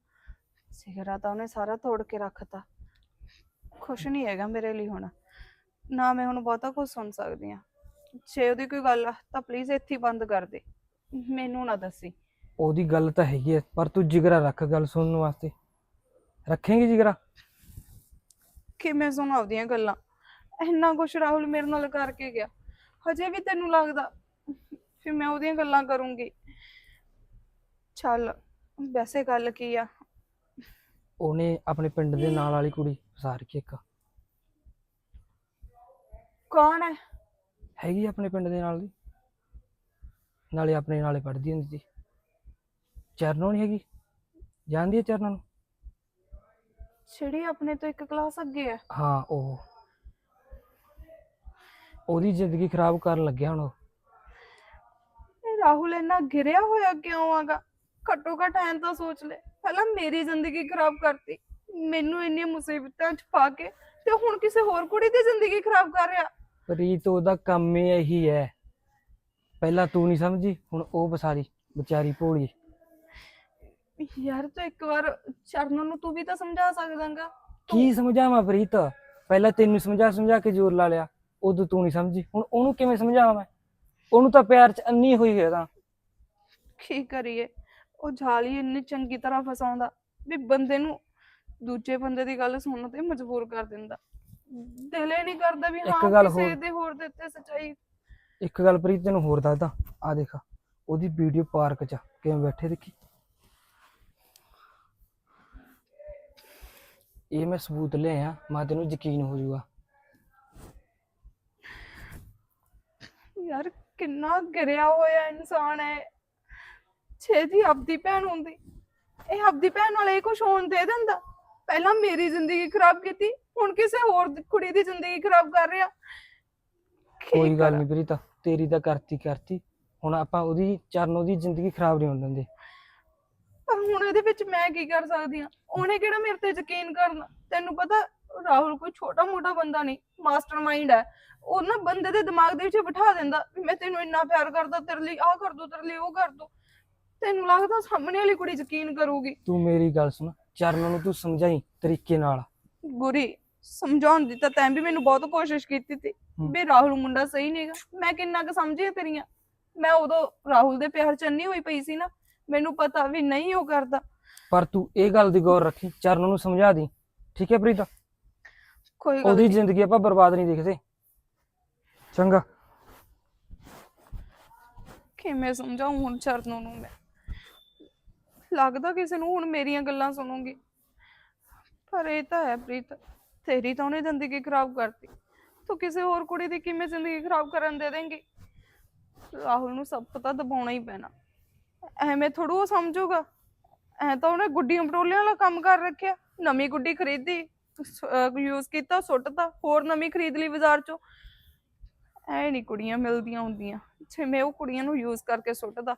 ਸਿਗਰਾ ਤਾਂ ਉਹਨੇ ਸਾਰਾ ਤੋੜ ਕੇ ਰੱਖਤਾ। ਖੁਸ਼ ਨਹੀਂ ਹੈਗਾ ਮੇਰੇ ਲਈ ਹੁਣ। ਨਾ ਮੈਂ ਹੁਣ ਬਹੁਤਾ ਕੁਝ ਸੁਣ ਸਕਦੀ ਆ ਜੇ ਉਹਦੀ ਕੋਈ ਗੱਲ ਆ ਤਾਂ ਪਲੀਜ਼ ਇੱਥੇ ਹੀ ਬੰਦ ਕਰ ਦੇ। ਮੈਨੂੰ ਨਾ ਦੱਸੀ। ਉਹਦੀ ਗੱਲ ਤਾਂ ਹੈਗੀ ਐ ਪਰ ਤੂੰ ਜਿਗਰਾ ਰੱਖ ਗੱਲ ਸੁਣਨ ਵਾਸਤੇ। ਰੱਖੇਂਗੀ ਜਿਗਰਾ? ਕਿਵੇਂ ਸੁਣ ਆਪਦੀਆਂ ਗੱਲਾਂ। ਇੰਨਾ ਕੁਛ ਰਾਹੁਲ ਮੇਰੇ ਨਾਲ ਕਰਕੇ ਗਿਆ। ਹਜੇ ਵੀ ਤੈਨੂੰ ਲੱਗਦਾ ਫਿਰ ਮੈਂ ਉਹਦੀਆਂ ਗੱਲਾਂ ਕਰੂੰਗੀ। ਚੱਲ। ਵੈਸੇ ਗੱਲ ਕੀ ਆ? ਉਹਨੇ ਆਪਣੇ ਪਿੰਡ ਦੇ ਨਾਲ ਵਾਲੀ ਕੁੜੀ ਫਸਾ ਰੱਖੀ ਇੱਕ? ਕੌਣ ਹੈ? ਹੈਗੀ ਆਪਣੇ ਪਿੰਡ ਦੇ ਨਾਲ ਦੀ? ਨਾਲੇ ਆਪਣੇ ਨਾਲੇ ਪੜ੍ਹਦੀ ਹੁੰਦੀ ਸੀ। ਚਰਨੋਂ ਨਹੀਂ ਹੈਗੀ? ਜਾਣਦੀ ਹੈ ਚਰਨੋਂ ਨੂੰ? ਜਿਹੜੀ ਆਪਣੇ ਤੋਂ ਇੱਕ ਕਲਾਸ ਅੱਗੇ ਹੈ। ਹਾਂ ਉਹ। ਉਹਦੀ ਜ਼ਿੰਦਗੀ ਖਰਾਬ ਕਰਨ ਲੱਗਿਆ ਹੁਣ ਉਹ। ਇਹ ਰਾਹੁਲ ਇੰਨਾ ਗਿਰਿਆ ਹੋਇਆ ਕਿਉਂ ਆਗਾ? ਘੱਟੋ ਘੱਟ ਐਂ ਤਾਂ ਸੋਚ ਲੈ। ਪਹਿਲਾਂ ਮੇਰੀ ਜ਼ਿੰਦਗੀ ਖਰਾਬ ਕਰਤੀ। ਮੈਨੂੰ ਇੰਨੀਆਂ ਮੁਸੀਬਤਾਂ ਚ ਪਾ ਕੇ ਤੇ ਹੁਣ ਕਿਸੇ ਹੋਰ ਕੁੜੀ ਦੀ ਜ਼ਿੰਦਗੀ ਖਰਾਬ ਕਰ ਰਿਹਾ। ਪ੍ਰੀਤ ਉਹਦਾ ਕੰਮ ਹੀ ਇਹੀ ਹੈ। ਪਹਿਲਾਂ ਤੂੰ ਨਹੀਂ ਸਮਝੀ ਹੁਣ ਉਹ ਬਸਾਰੀ ਵਿਚਾਰੀ ਭੋਲੀ। ਯਾਰ ਤੂੰ ਇੱਕ ਵਾਰ ਚਰਨ ਨੂੰ ਤੂੰ ਵੀ ਤਾਂ ਸਮਝਾ ਸਕਦਾਂਗਾ। ਕੀ ਸਮਝਾਵਾਂ ਪ੍ਰੀਤ? ਪਹਿਲਾਂ ਤੈਨੂੰ ਸਮਝਾ ਸਮਝਾ ਕੇ ਜ਼ੋਰ ਲਾ ਲਿਆ। ਉਦੋਂ ਤੂੰ ਨਹੀਂ ਸਮਝੀ ਹੁਣ ਉਹਨੂੰ ਕਿਵੇਂ ਸਮਝਾਵਾਂ ਮੈਂ? ਉਹਨੂੰ ਤਾਂ ਪਿਆਰ 'ਚ ਅੰਨੀ ਹੋਈ ਹੈ ਤਾਂ। ਕੀ ਕਰੀਏ? ਉਹ ਜਾਲੀ ਇੰਨੀ ਚੰਗੀ ਤਰ੍ਹਾਂ ਫਸਾਉਂਦਾ ਵੀ ਬੰਦੇ ਨੂੰ ਦੂਜੇ ਬੰਦੇ ਦੀ ਗੱਲ ਸੁਣਨ ਤੇ ਮਜਬੂਰ ਕਰ ਦਿੰਦਾ। ਦਿਲ ਹੀ ਨਹੀਂ ਕਰਦਾ ਵੀ ਇੱਕ ਹਾਂ ਗੱਲ ਕਿਸੇ ਹੋਰ- ਦੇ ਹੋਰ ਦੇ ਉੱਤੇ ਸੱਚਾਈ ਇੱਕ ਗੱਲ ਪ੍ਰੀਤ ਤੈਨੂੰ ਹੋਰ ਦੱਸਦਾ ਆ ਦੇਖ ਉਹਦੀ ਵੀਡੀਓ ਪਾਰਕ 'ਚ ਕਿਵੇਂ ਬੈਠੇ ਦੇਖੀ? ਇਹ ਮੈਂ ਸਬੂਤ ਲਿਆ ਮੈਂ ਤੈਨੂੰ ਯਕੀਨ ਹੋ ਜਾਊਗਾ। ਯਾਰ ਕਿੰਨਾ ਗਿਰਿਆ ਹੋਇਆ ਇਨਸਾਨ ਹੈ। ਛੇਤੀ ਆਪਦੀ ਭੈਣ ਹੁੰਦੀ। ਇਹ ਆਪਦੀ ਭੈਣ ਨਾਲ ਇਹ ਕੁਝ ਹੋਣ ਦੇ ਦਿੰਦਾ। ਪਹਿਲਾਂ ਮੇਰੀ ਜ਼ਿੰਦਗੀ ਖਰਾਬ ਕੀਤੀ ਹੁਣ ਕਿਸੇ ਹੋਰ ਦੀ- ਕੁੜੀ ਦੀ ਜ਼ਿੰਦਗੀ ਖਰਾਬ ਕਰ ਰਿਹਾ। ਕੀ ਕੋਈ ਗੱਲ ਕਰਾਂ? ਨਹੀਂ ਪ੍ਰੀਤ ਤੇਰੀ ਤਾਂ ਕਰਤੀ ਕਰਤੀ। ਹੁਣ ਆਪਾਂ ਉਹਦੀ ਚਰਨ ਉਹਦੀ ਜ਼ਿੰਦਗੀ ਖਰਾਬ ਨਹੀਂ ਹੋਣ ਦਿੰਦੇ। ਪਰ ਹੁਣ ਇਹਦੇ ਵਿੱਚ ਮੈਂ ਕੀ ਕਰ ਸਕਦੀ ਹਾਂ? ਉਹਨੇ ਕਿਹੜਾ ਮੇਰੇ ਤੇ ਯਕੀਨ ਕਰਨਾ? ਤੈਨੂੰ ਪਤਾ ਰਾਹੁਲ ਕੋਈ ਛੋਟਾ ਮੋਟਾ ਬੰਦਾ ਨਹੀਂ ਮਾਸਟਰਮਾਈਂਡ ਹੈ। ਉਹ ਨਾ ਬੰਦੇ ਦੇ ਦਿਮਾਗ ਦੇ ਵਿੱਚ ਬਿਠਾ ਦਿੰਦਾ ਵੀ ਮੈਂ ਤੈਨੂੰ ਇੰਨਾ ਪਿਆਰ ਕਰਦਾ ਤੇਰੇ ਲਈ ਆਹ ਕਰ ਦੂੰ ਤੇਰੇ ਲਈ ਉਹ ਕਰ ਦੂੰ। ਤੈਨੂੰ ਲੱਗਦਾ ਸਾਹਮਣੇ ਵਾਲੀ ਕੁੜੀ ਯਕੀਨ ਕਰੂਗੀ? ਤੂੰ ਮੇਰੀ ਗੱਲ ਸੁਣ ਚਰਨ ਨੂੰ ਤੂੰ ਸਮਝਾਈ ਤਰੀਕੇ ਨਾਲ। ਗੁਰੀ ਸਮਝਾਉਣ ਦੀ ਤਾਂ ਤੈਂ ਵੀ ਮੈਨੂੰ ਬਹੁਤ ਕੋਸ਼ਿਸ਼ ਕੀਤੀ ਸੀ। ਵੀ ਰਾਹੁਲ ਮੁੰਡਾ ਸਹੀ ਨਹੀਂਗਾ ਮੈਂ ਕਿੰਨਾ ਕੁ ਸਮਝੀ ਤੇਰੀਆਂ? ਮੈਂ ਉਦੋਂ ਰਾਹੁਲ ਦੇ ਪਿਆਰ ਚ ਅੰਨੀ ਹੋਈ ਪਈ ਸੀ ਨਾ ਮੈਨੂੰ ਪਤਾ ਵੀ ਨਹੀਂ ਉਹ ਕਰਦਾ। ਪਰ ਤੂੰ ਇਹ ਗੱਲ ਦੀ ਗੌਰ ਰੱਖੀ ਚਰਨ ਨੂੰ ਸਮਝਾ ਦੀ। ਠੀਕ ਹੈ ਪ੍ਰੀਤ? ਕੋਈ ਗੱਲ ਉਹਦੀ। ਜ਼ਿੰਦਗੀ ਆਪਾਂ ਬਰਬਾਦ ਨਹੀਂ ਦੇਖਦੇ। ਚੰਗਾ। ਕਿਵੇਂ ਸਮਝਾਉਂ ਹੁਣ ਚਰਨੋਂ ਨੂੰ ਮੈਂ? ਲੱਗਦਾ ਕਿਸੇ ਨੂੰ, ਹੁਣ ਮੇਰੀਆਂ ਗੱਲਾਂ ਸੁਣੂਗੀ। ਪਰ ਇਹ ਤਾਂ ਹੈ ਪ੍ਰੀਤ, ਤੇਰੀ ਤਾਂ ਉਹਨੇ ਜ਼ਿੰਦਗੀ ਖਰਾਬ ਕਰਤੀ। ਤੂੰ ਕਿਸੇ ਹੋਰ ਕੁੜੀ ਦੀ ਕਿਵੇਂ ਜ਼ਿੰਦਗੀ ਖਰਾਬ ਕਰਨ ਦੇ ਦੇਂਗੀ? ਰਾਹੁਲ ਨੂੰ ਸਭ ਪਤਾ ਦਬਾਉਣਾ ਹੀ ਪੈਣਾ। ਐਵੇਂ ਥੋੜੂ ਉਹ ਸਮਝੂਗਾ। ਐ ਤਾਂ ਉਹਨੇ ਗੁੱਡੀਆਂ ਪਟੋਲਿਆਂ ਵਾਲਾ ਕੰਮ ਕਰ ਰੱਖਿਆ। ਨਵੀਂ ਗੁੱਡੀ ਖਰੀਦੀ ਯੂਜ਼ ਕੀਤਾ, ਸੁੱਟਤਾ, ਹੋਰ ਨਵੀਂ ਖਰੀਦ ਲਈ ਬਾਜ਼ਾਰ ਚੋਂ। ਐ ਨਹੀਂ ਕੁੜੀਆਂ ਮਿਲਦੀਆਂ ਹੁੰਦੀਆਂ। ਜਿਵੇਂ ਉਹ ਕੁੜੀਆਂ ਨੂੰ ਯੂਜ਼ ਕਰਕੇ ਸੁੱਟਦਾ।